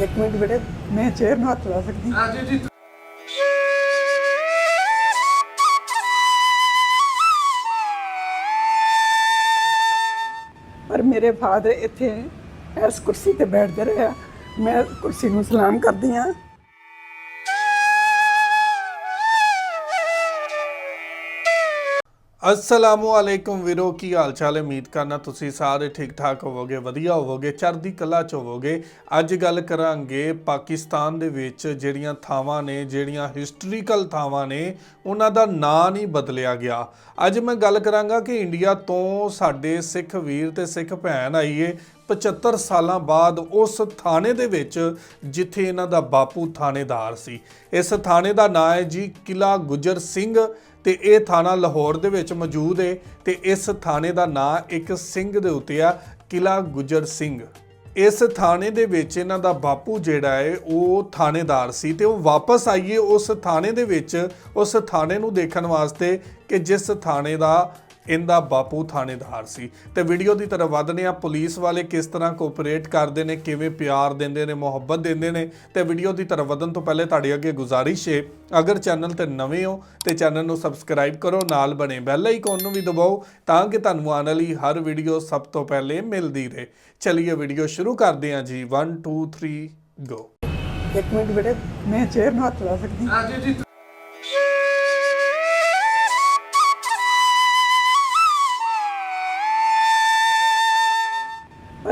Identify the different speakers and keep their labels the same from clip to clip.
Speaker 1: ਇੱਕ ਮਿੰਟ ਬੇਟੇ ਮੈਂ ਚੇਅਰ ਨੂੰ ਹੱਥ ਲਾ ਸਕਦੀ ਹਾਂ?
Speaker 2: ਹਾਂਜੀ ਜੀ
Speaker 1: ਪਰ ਮੇਰੇ ਫਾਦਰ ਇੱਥੇ ਇਸ ਕੁਰਸੀ ਤੇ ਬੈਠਦੇ ਰਹੇ ਆ ਮੈਂ ਕੁਰਸੀ ਨੂੰ ਸਲਾਮ ਕਰਦੀ ਹਾਂ
Speaker 2: ਅਸਲਾਮੁ ਅਲੈਕੁਮ ਵੀਰੋ, ਕੀ ਹਾਲ ਚਾਲ ਹੈ? ਉਮੀਦ ਕਰਨਾ ਤੁਸੀਂ ਸਾਰੇ ਠੀਕ ਠਾਕ ਹੋਵੋਗੇ, ਵਧੀਆ ਹੋਵੋਗੇ, ਚੜ੍ਹਦੀ ਕਲਾ ਚ ਹੋਵੋਗੇ। ਅੱਜ ਗੱਲ ਕਰਾਂਗੇ ਪਾਕਿਸਤਾਨ ਦੇ ਵਿੱਚ ਜਿਹੜੀਆਂ ਥਾਵਾਂ ਨੇ, ਜਿਹੜੀਆਂ ਹਿਸਟੋਰੀਕਲ ਥਾਵਾਂ ਨੇ, ਉਹਨਾਂ ਦਾ ਨਾਂ ਨਹੀਂ ਬਦਲਿਆ ਗਿਆ। ਅੱਜ ਮੈਂ ਗੱਲ ਕਰਾਂਗਾ ਕਿ ਇੰਡੀਆ ਤੋਂ ਸਾਡੇ ਸਿੱਖ ਵੀਰ ਤੇ ਸਿੱਖ ਭੈਣ ਆਈਏ 75 ਸਾਲਾਂ ਬਾਅਦ ਉਸ ਥਾਣੇ ਦੇ ਵਿੱਚ, ਜਿੱਥੇ ਇਹਨਾਂ ਦਾ ਬਾਪੂ ਥਾਣੇਦਾਰ ਸੀ। ਇਸ ਥਾਣੇ ਦਾ ਨਾਂ ਹੈ ਜੀ ਕਿਲਾ ਗੁਜਰ ਸਿੰਘ ਤੇ ਇਹ ਥਾਣਾ ਲਾਹੌਰ ਦੇ ਵਿੱਚ ਮੌਜੂਦ ਹੈ ਤੇ ਇਸ ਥਾਣੇ ਦਾ ਨਾਂ ਇੱਕ ਸਿੰਘ ਦੇ ਉੱਤੇ ਆ ਕਿਲਾ ਗੁਜਰ ਸਿੰਘ। ਇਸ ਥਾਣੇ ਦੇ ਵਿੱਚ ਇਹਨਾਂ ਦਾ ਬਾਪੂ ਜਿਹੜਾ ਹੈ ਉਹ ਥਾਣੇਦਾਰ ਸੀ ਤੇ ਉਹ ਵਾਪਸ ਆਈਏ ਉਸ ਥਾਣੇ ਦੇ ਵਿੱਚ, ਉਸ ਥਾਣੇ ਨੂੰ ਦੇਖਣ ਵਾਸਤੇ ਕਿ ਜਿਸ ਥਾਣੇ ਦਾ ਇਹਦਾ ਬਾਪੂ ਥਾਣੇਦਾਰ ਸੀ। ਤੇ ਵੀਡੀਓ ਦੀ ਤਰਫ ਵਧਨੇ ਆ ਪੁਲਿਸ ਵਾਲੇ ਕਿਸ ਤਰ੍ਹਾਂ ਕੋਆਪਰੇਟ ਕਰਦੇ ਨੇ ਕਿਵੇਂ ਪਿਆਰ ਦਿੰਦੇ ਨੇ ਮੁਹੱਬਤ ਦਿੰਦੇ ਨੇ ਤੇ ਵੀਡੀਓ ਦੀ ਤਰਫ ਵਧਣ ਤੋਂ ਪਹਿਲੇ ਤੁਹਾਡੇ ਅੱਗੇ ਗੁਜ਼ਾਰਿਸ਼ ਹੈ ਅਗਰ ਚੈਨਲ ਤੇ ਨਵੇਂ ਹੋ ਤੇ ਚੈਨਲ ਨੂੰ ਸਬਸਕ੍ਰਾਈਬ ਕਰੋ ਨਾਲ ਬਣੇ ਬੈਲ ਆਈਕਨ ਨੂੰ ਵੀ ਦਬਾਓ ਤਾਂ ਕਿ ਤੁਹਾਨੂੰ ਆਉਣ ਵਾਲੀ ਹਰ ਵੀਡੀਓ ਸਭ ਤੋਂ ਪਹਿਲੇ ਮਿਲਦੀ ਰਹੇ। ਚਲਿਏ ਵੀਡੀਓ ਸ਼ੁਰੂ ਕਰਦੇ ਹਾਂ ਜੀ। 1 2 3 ਗੋ
Speaker 1: ਇੱਕ ਮਿੰਟ ਬੇਟੇ ਮੈਂ ਚੇਅਰ ਨੂੰ ਹੱਥ ਲਾ ਸਕਦੀ? ਹਾਂ?
Speaker 2: ਹਾਂਜੀ ਜੀ।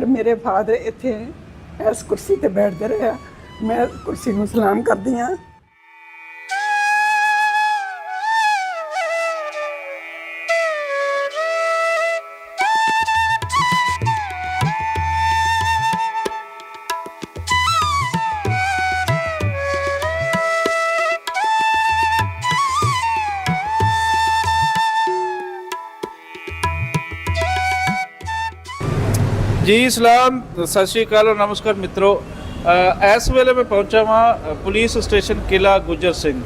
Speaker 1: ਪਰ ਮੇਰੇ ਫਾਦਰ ਇੱਥੇ ਇਸ ਕੁਰਸੀ ਤੇ ਬੈਠਦੇ ਰਹੇ ਆ। ਮੈਂ ਕੁਰਸੀ ਨੂੰ ਸਲਾਮ ਕਰਦੀ ਹਾਂ।
Speaker 3: ਜੀ ਸਲਾਮ ਸਤਿ ਸ਼੍ਰੀ ਅਕਾਲ ਔਰ ਨਮਸਕਾਰ ਮਿੱਤਰੋ। ਇਸ ਵੇਲੇ ਮੈਂ ਪਹੁੰਚਾ ਵਾਂ ਅ, ਪੁਲਿਸ ਸਟੇਸ਼ਨ ਕਿਲਾ ਗੁਜਰ ਸਿੰਘ।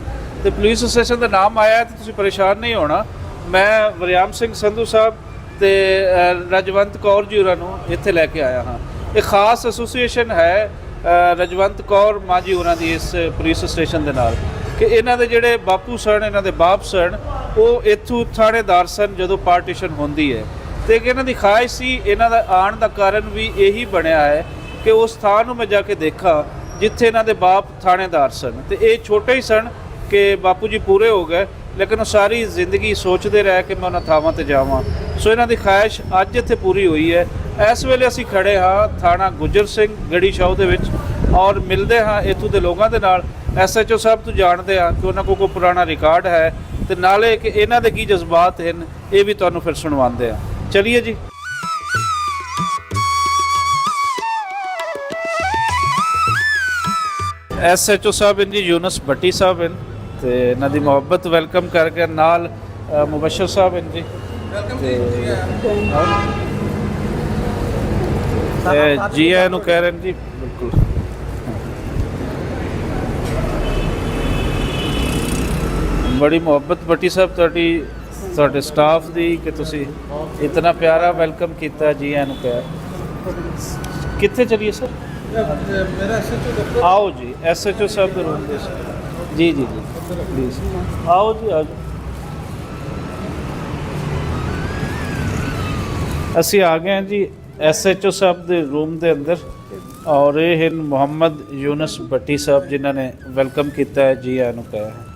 Speaker 3: ਤੇ ਪੁਲਿਸ ਸਟੇਸ਼ਨ ਦਾ ਨਾਮ ਆਇਆ ਹੈ ਤੇ ਤੁਸੀਂ ਪਰੇਸ਼ਾਨ ਨਹੀਂ ਹੋਣਾ। ਮੈਂ ਵਰਿਆਮ ਸਿੰਘ ਸੰਧੂ ਸਾਹਿਬ ਤੇ ਅ, ਰਜਵੰਤ ਕੌਰ ਜੀ ਹੋਰਾਂ ਨੂੰ ਇੱਥੇ ਲੈ ਕੇ ਆਇਆ ਹਾਂ। ਇਹ ਖਾਸ ਐਸੋਸੀਏਸ਼ਨ ਹੈ ਰਜਵੰਤ ਕੌਰ ਮਾਂ ਜੀ ਹੋਰਾਂ ਦੀ ਇਸ ਪੁਲਿਸ ਸਟੇਸ਼ਨ ਦੇ ਨਾਲ। ਕਿ ਇਹਨਾਂ ਦੇ ਜਿਹੜੇ ਬਾਪੂ ਸਨ ਇਹਨਾਂ ਦੇ ਬਾਪ ਸਨ ਉਹ ਇੱਥੋਂ ਥਾਣੇਦਾਰ ਸਨ ਜਦੋਂ ਪਾਰਟੀਸ਼ਨ ਹੁੰਦੀ ਹੈ। ਤੇ ਇਹਨਾਂ ਦੀ ਖਾਹਿਸ਼ ਸੀ, ਇਹਨਾਂ ਦਾ ਆਉਣ ਦਾ ਕਾਰਨ ਵੀ ਇਹੀ ਬਣਿਆ ਹੈ ਕਿ ਉਸ ਥਾਂ ਨੂੰ ਮੈਂ ਜਾ ਕੇ ਦੇਖਾਂ, ਜਿੱਥੇ ਇਹਨਾਂ ਦੇ ਬਾਪ ਥਾਣੇਦਾਰ ਸਨ। ਤੇ ਇਹ ਛੋਟੇ ਹੀ ਸਨ ਕਿ ਬਾਪੂ ਜੀ ਪੂਰੇ ਹੋ ਗਏ, ਲੇਕਿਨ ਉਹ ਸਾਰੀ ਜ਼ਿੰਦਗੀ ਸੋਚਦੇ ਰਹਿ ਕਿ ਮੈਂ ਉਹਨਾਂ ਥਾਵਾਂ ਤੇ ਜਾਵਾਂ। ਸੋ ਇਹਨਾਂ ਦੀ ਖਾਹਿਸ਼ ਅੱਜ ਇੱਥੇ ਪੂਰੀ ਹੋਈ ਹੈ। ਇਸ ਵੇਲੇ ਅਸੀਂ ਖੜੇ ਹਾਂ ਥਾਣਾ ਗੁਜਰ ਸਿੰਘ, ਗੜੀ ਸ਼ਾਹ ਦੇ ਵਿੱਚ, ਔਰ ਮਿਲਦੇ ਹਾਂ ਇੱਥੋਂ ਦੇ ਲੋਕਾਂ ਦੇ ਨਾਲ। ਐਸਐਚਓ ਸਾਹਿਬ, ਤੋਂ ਜਾਣਦੇ ਹਾਂ ਕਿ ਉਹਨਾਂ ਕੋਲ ਕੋਈ ਪੁਰਾਣਾ ਰਿਕਾਰਡ ਹੈ, ਤੇ ਨਾਲੇ ਕਿ ਇਹਨਾਂ ਦੇ ਕੀ ਜਜ਼ਬਾਤ ਹਨ, ਇਹ ਵੀ ਤੁਹਾਨੂੰ ਫਿਰ ਸੁਣਵਾਉਂਦੇ ਹਾਂ। ਚਲਿਏ ਜੀ। ਐਸਐਚਓ ਸਾਹਿਬ ਹਨ ਜੀ ਯੂਨਸ ਭੱਟੀ ਸਾਹਿਬ ਹਨ ਤੇ ਇਹਨਾਂ ਦੀ ਮੁਹੱਬਤ ਵੈਲਕਮ ਕਰਕੇ ਨਾਲ ਮੁਬਸ਼ਰ ਸਾਹਿਬ ਹਨ ਜੀ। ਇਹ ਜੀ ਆਇਆਂ ਨੂੰ ਕਹਿ ਰਹੇ ਨੇ ਜੀ ਬਿਲਕੁਲ। ਬੜੀ ਮੁਹੱਬਤ ਭੱਟੀ ਸਾਹਿਬ ਤੁਹਾਡੀ ਤੁਹਾਡੇ ਸਟਾਫ ਦੀ ਕਿ ਤੁਸੀਂ ਇਤਨਾ ਪਿਆਰਾ ਵੈਲਕਮ ਕੀਤਾ ਜੀ ਇਹਨੂੰ ਨੂੰ ਕਿਹਾ। ਕਿੱਥੇ ਚਲੀਏ ਸਰ?
Speaker 2: ਮੇਰਾ ਐਸਐਚਓ
Speaker 3: ਆਓ ਜੀ ਐਸਐਚਓ ਸਾਹਿਬ ਦੇ ਰੂਮ ਦੇ ਸਰ ਜੀ ਜੀ ਜੀ। ਪਲੀਜ਼ ਆਓ ਜੀ, ਆਓ ਅਸੀਂ ਆ ਗਏ ਹਾਂ ਜੀ ਐਸਐਚਓ ਸਾਹਿਬ ਦੇ ਰੂਮ ਦੇ ਅੰਦਰ ਔਰ ਇਹ ਹਨ ਮੁਹੰਮਦ ਯੂਨਸ ਬੱਟੀ ਸਾਹਿਬ ਜਿਨ੍ਹਾਂ ਨੇ ਵੈਲਕਮ ਕੀਤਾ ਹੈ ਜੀ ਆਇਆਂ ਨੂੰ ਕਿਹਾ। ਹੈ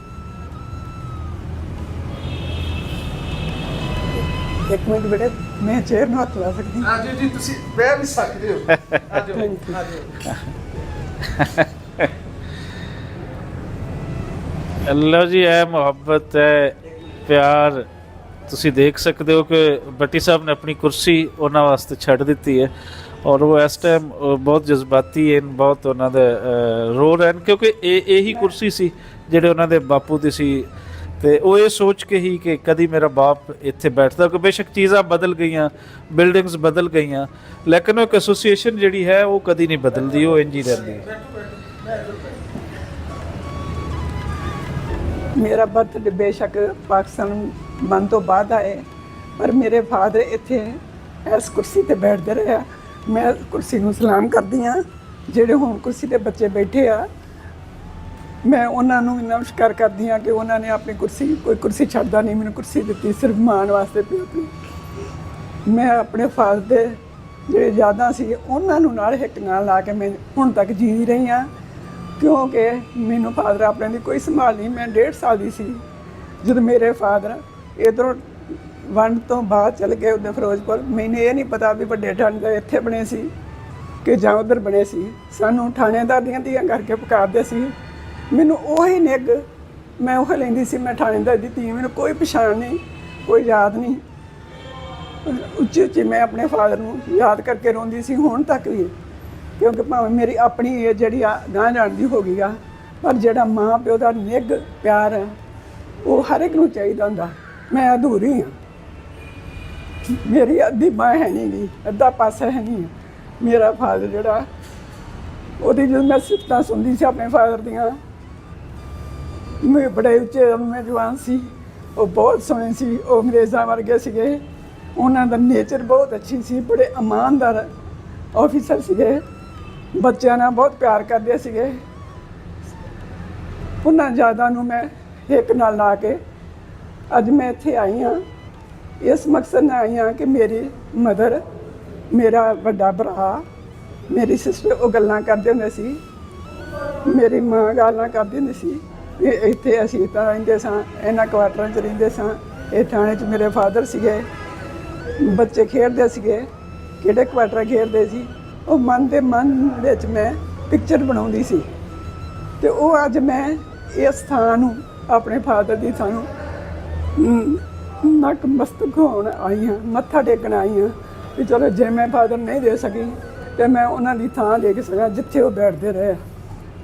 Speaker 1: ਇੱਕ ਮਿੰਟ ਬੇਟੇ ਮੈਂ ਚੇਅਰ ਨੂੰ ਹੱਥ ਲਾ ਸਕਦੀ ਹਾਂ?
Speaker 2: ਹਾਂਜੀ ਜੀ ਤੁਸੀਂ ਬਹਿ ਵੀ ਸਕਦੇ ਹੋ
Speaker 1: you.
Speaker 2: ਆਜੋ
Speaker 3: ਅੱਲਾ ਜੀ ਇਹ ਮੁਹੱਬਤ ਹੈ ਪਿਆਰ ਤੁਸੀਂ ਦੇਖ ਸਕਦੇ ਹੋ ਕਿ ਬੱਟੀ ਸਾਹਿਬ ਨੇ ਆਪਣੀ ਕੁਰਸੀ ਉਹਨਾਂ ਵਾਸਤੇ ਛੱਡ ਦਿੱਤੀ ਹੈ ਔਰ ਉਹ ਇਸ ਟਾਈਮ ਬਹੁਤ ਜਜ਼ਬਾਤੀ ਹਨ ਬਹੁਤ ਉਹਨਾਂ ਦੇ ਰੋ ਰਹੇ ਕਿਉਂਕਿ ਇਹ ਇਹੀ ਕੁਰਸੀ ਸੀ ਜਿਹੜੇ ਉਹਨਾਂ ਦੇ ਬਾਪੂ ਦੀ ਸੀ ਤੇ ਉਹ ਇਹ ਸੋਚ ਕੇ ਹੀ ਕਿ ਕਦੀ ਮੇਰਾ ਬਾਪ ਇੱਥੇ ਬੈਠਦਾ ਕਿ ਬੇਸ਼ੱਕ ਚੀਜ਼ਾਂ ਬਦਲ ਗਈਆਂ, ਬਿਲਡਿੰਗਸ ਬਦਲ ਗਈਆਂ, ਲੇਕਿਨ ਉਹ ਇੱਕ ਐਸੋਸੀਏਸ਼ਨ ਜਿਹੜੀ ਹੈ, ਉਹ ਕਦੀ ਨਹੀਂ ਬਦਲਦੀ, ਉਹ ਇੰਜ ਹੀ ਰਹਿੰਦੀ ਹੈ।
Speaker 1: ਮੇਰਾ ਬਰਥਡੇ ਬੇਸ਼ੱਕ ਪਾਕਿਸਤਾਨ ਬਣ ਤੋਂ ਬਾਅਦ ਆਏ, ਪਰ ਮੇਰੇ ਫਾਦਰ ਇੱਥੇ ਇਸ ਕੁਰਸੀ ਤੇ ਬੈਠਦੇ ਰਹੇ ਆ। ਮੈਂ ਕੁਰਸੀ ਨੂੰ ਸਲਾਮ ਕਰਦੀ ਹਾਂ, ਜਿਹੜੇ ਹੁਣ ਕੁਰਸੀ ਤੇ ਬੱਚੇ ਬੈਠੇ ਆ ਮੈਂ ਉਹਨਾਂ ਨੂੰ ਇੰਨਾ ਨਮਸਕਾਰ ਕਰਦੀ ਹਾਂ ਕਿ ਉਹਨਾਂ ਨੇ ਆਪਣੀ ਕੁਰਸੀ, ਕੋਈ ਕੁਰਸੀ ਛੱਡਦਾ ਨਹੀਂ, ਮੈਨੂੰ ਕੁਰਸੀ ਦਿੱਤੀ ਸਿਰਫ ਮਾਣ ਵਾਸਤੇ ਪਿਓ ਦੀ ਮੈਂ ਆਪਣੇ ਫਾਦਰ ਦੇ ਜਿਹੜੇ ਯਾਦਾਂ ਸੀ, ਉਹਨਾਂ ਨੂੰ ਨਾਲ ਹਿੱਕ ਨਾਲ ਲਾ ਕੇ ਮੈਂ ਹੁਣ ਤੱਕ ਜੀ ਰਹੀ ਹਾਂ, ਕਿਉਂਕਿ ਮੈਨੂੰ ਫਾਦਰ ਆਪਣੇ ਦੀ ਕੋਈ ਸੰਭਾਲ ਨਹੀਂ। ਮੈਂ 1.5 ਸਾਲ ਦੀ ਸੀ, ਜਦੋਂ ਮੇਰੇ ਫਾਦਰ ਇਧਰੋਂ ਵੰਡ ਤੋਂ ਬਾਅਦ ਚਲੇ ਗਏ ਉਹਦੇ ਫਿਰੋਜ਼ਪੁਰ। ਮੈਨੂੰ ਇਹ ਨਹੀਂ ਪਤਾ ਵੀ ਵੱਡੇ ਠੰਡ ਦੇ ਇੱਥੇ ਬਣੇ ਸੀ ਕਿ ਜਾਂ ਉਧਰ ਬਣੇ ਸੀ। ਸਾਨੂੰ ਥਾਣੇਦਾਰ ਦੀਆਂ ਧੀਆਂ ਕਰਕੇ ਪੁਕਾਰਦੇ ਸੀ ਮੈਨੂੰ ਉਹੀ ਨਿੱਘ ਮੈਂ ਉਹ ਲੈਂਦੀ ਸੀ, ਮੈਂ ਥਾਣੇਦਾਰ ਦੀ ਧੀ ਮੈਨੂੰ ਕੋਈ ਪਛਾਣ ਨਹੀਂ, ਕੋਈ ਯਾਦ ਨਹੀਂ। ਉੱਚੀ ਉੱਚੀ ਮੈਂ ਆਪਣੇ ਫਾਦਰ ਨੂੰ ਯਾਦ ਕਰਕੇ ਰੋਂਦੀ ਸੀ, ਹੁਣ ਤੱਕ ਵੀ। ਕਿਉਂਕਿ ਭਾਵੇਂ ਮੇਰੀ ਆਪਣੀ ਇਹ ਜਿਹੜੀ ਆ ਗਾਂ ਜਾਣਦੀ ਹੋ ਗਈ ਆ, ਪਰ ਜਿਹੜਾ ਮਾਂ ਪਿਓ ਦਾ ਨਿੱਘ ਪਿਆਰ ਹੈ ਉਹ ਹਰ ਇੱਕ ਨੂੰ ਚਾਹੀਦਾ ਹੁੰਦਾ। ਮੈਂ ਅਧੂਰੀ ਹਾਂ ਮੇਰੀ ਅੱਧੀ ਬਾਂਹ ਹੈ ਨਹੀਂ ਗੀ, ਅੱਧਾ ਪਾਸਾ ਹੈ ਨਹੀਂ। ਮੇਰਾ ਫਾਦਰ ਜਿਹੜਾ, ਉਹਦੀ ਜਦੋਂ ਮੈਂ ਸਿਫਤਾਂ ਸੁਣਦੀ ਸੀ ਆਪਣੇ ਫਾਦਰ ਦੀਆਂ ਮੈਂ ਬੜੇ ਉੱਚੇ ਮੈਂ ਸੀ। ਉਹ ਬਹੁਤ ਸੋਹਣੇ ਸੀ। ਉਹ ਅੰਗਰੇਜ਼ਾਂ ਵਰਗੇ ਸੀਗੇ। ਉਹਨਾਂ ਦਾ ਨੇਚਰ ਬਹੁਤ ਅੱਛੀ ਸੀ। ਬੜੇ ਇਮਾਨਦਾਰ ਆਫੀਸਰ ਸੀਗੇ। ਬੱਚਿਆਂ ਨਾਲ ਬਹੁਤ ਪਿਆਰ ਕਰਦੇ ਸੀਗੇ। ਉਹਨਾਂ ਜ਼ਿਆਦਾ ਨੂੰ ਮੈਂ ਇੱਕ ਨਾਲ ਲਾ ਕੇ ਅੱਜ ਮੈਂ ਇੱਥੇ ਆਈ ਹਾਂ। ਇਸ ਮਕਸਦ ਨਾਲ ਆਈ ਹਾਂ ਕਿ ਮੇਰੀ ਮਦਰ, ਮੇਰਾ ਵੱਡਾ ਭਰਾ, ਮੇਰੀ ਸਿਸਟਰ ਉਹ ਗੱਲਾਂ ਕਰਦੇ ਹੁੰਦੇ ਸੀ। ਮੇਰੀ ਮਾਂ ਗੱਲਾਂ ਕਰਦੀ ਹੁੰਦੀ ਸੀ। ਵੀ ਇੱਥੇ ਅਸੀਂ ਤਾਂ ਰਹਿੰਦੇ ਸਾਂ ਇਹਨਾਂ ਕੁਆਟਰਾਂ 'ਚ ਰਹਿੰਦੇ ਸਾਂ। ਇਹ ਥਾਣੇ 'ਚ ਮੇਰੇ ਫਾਦਰ ਸੀਗੇ ਬੱਚੇ ਖੇਡਦੇ ਸੀਗੇ। ਕਿਹੜੇ ਕੁਆਟਰ ਖੇਡਦੇ ਸੀ? ਉਹ ਮਨ ਦੇ ਮਨ ਵਿੱਚ ਮੈਂ ਪਿਕਚਰ ਬਣਾਉਂਦੀ ਸੀ। ਤੇ ਉਹ ਅੱਜ ਮੈਂ ਇਸ ਥਾਂ ਨੂੰ ਆਪਣੇ ਫਾਦਰ ਦੀ ਥਾਂ ਨੂੰ ਹਮ, ਨਕ ਮਸਤਕ ਹੋਣ ਆਈ ਹਾਂ ਮੱਥਾ ਟੇਕਣ ਆਈ ਹਾਂ ਵੀ ਚਲੋ ਜੇ ਮੈਂ ਫਾਦਰ ਨਹੀਂ ਦੇ ਸਕੀ ਤੇ ਮੈਂ ਉਹਨਾਂ ਦੀ ਥਾਂ ਦੇ ਕੇ ਸਕਾਂ ਜਿੱਥੇ ਉਹ ਬੈਠਦੇ ਰਹੇ।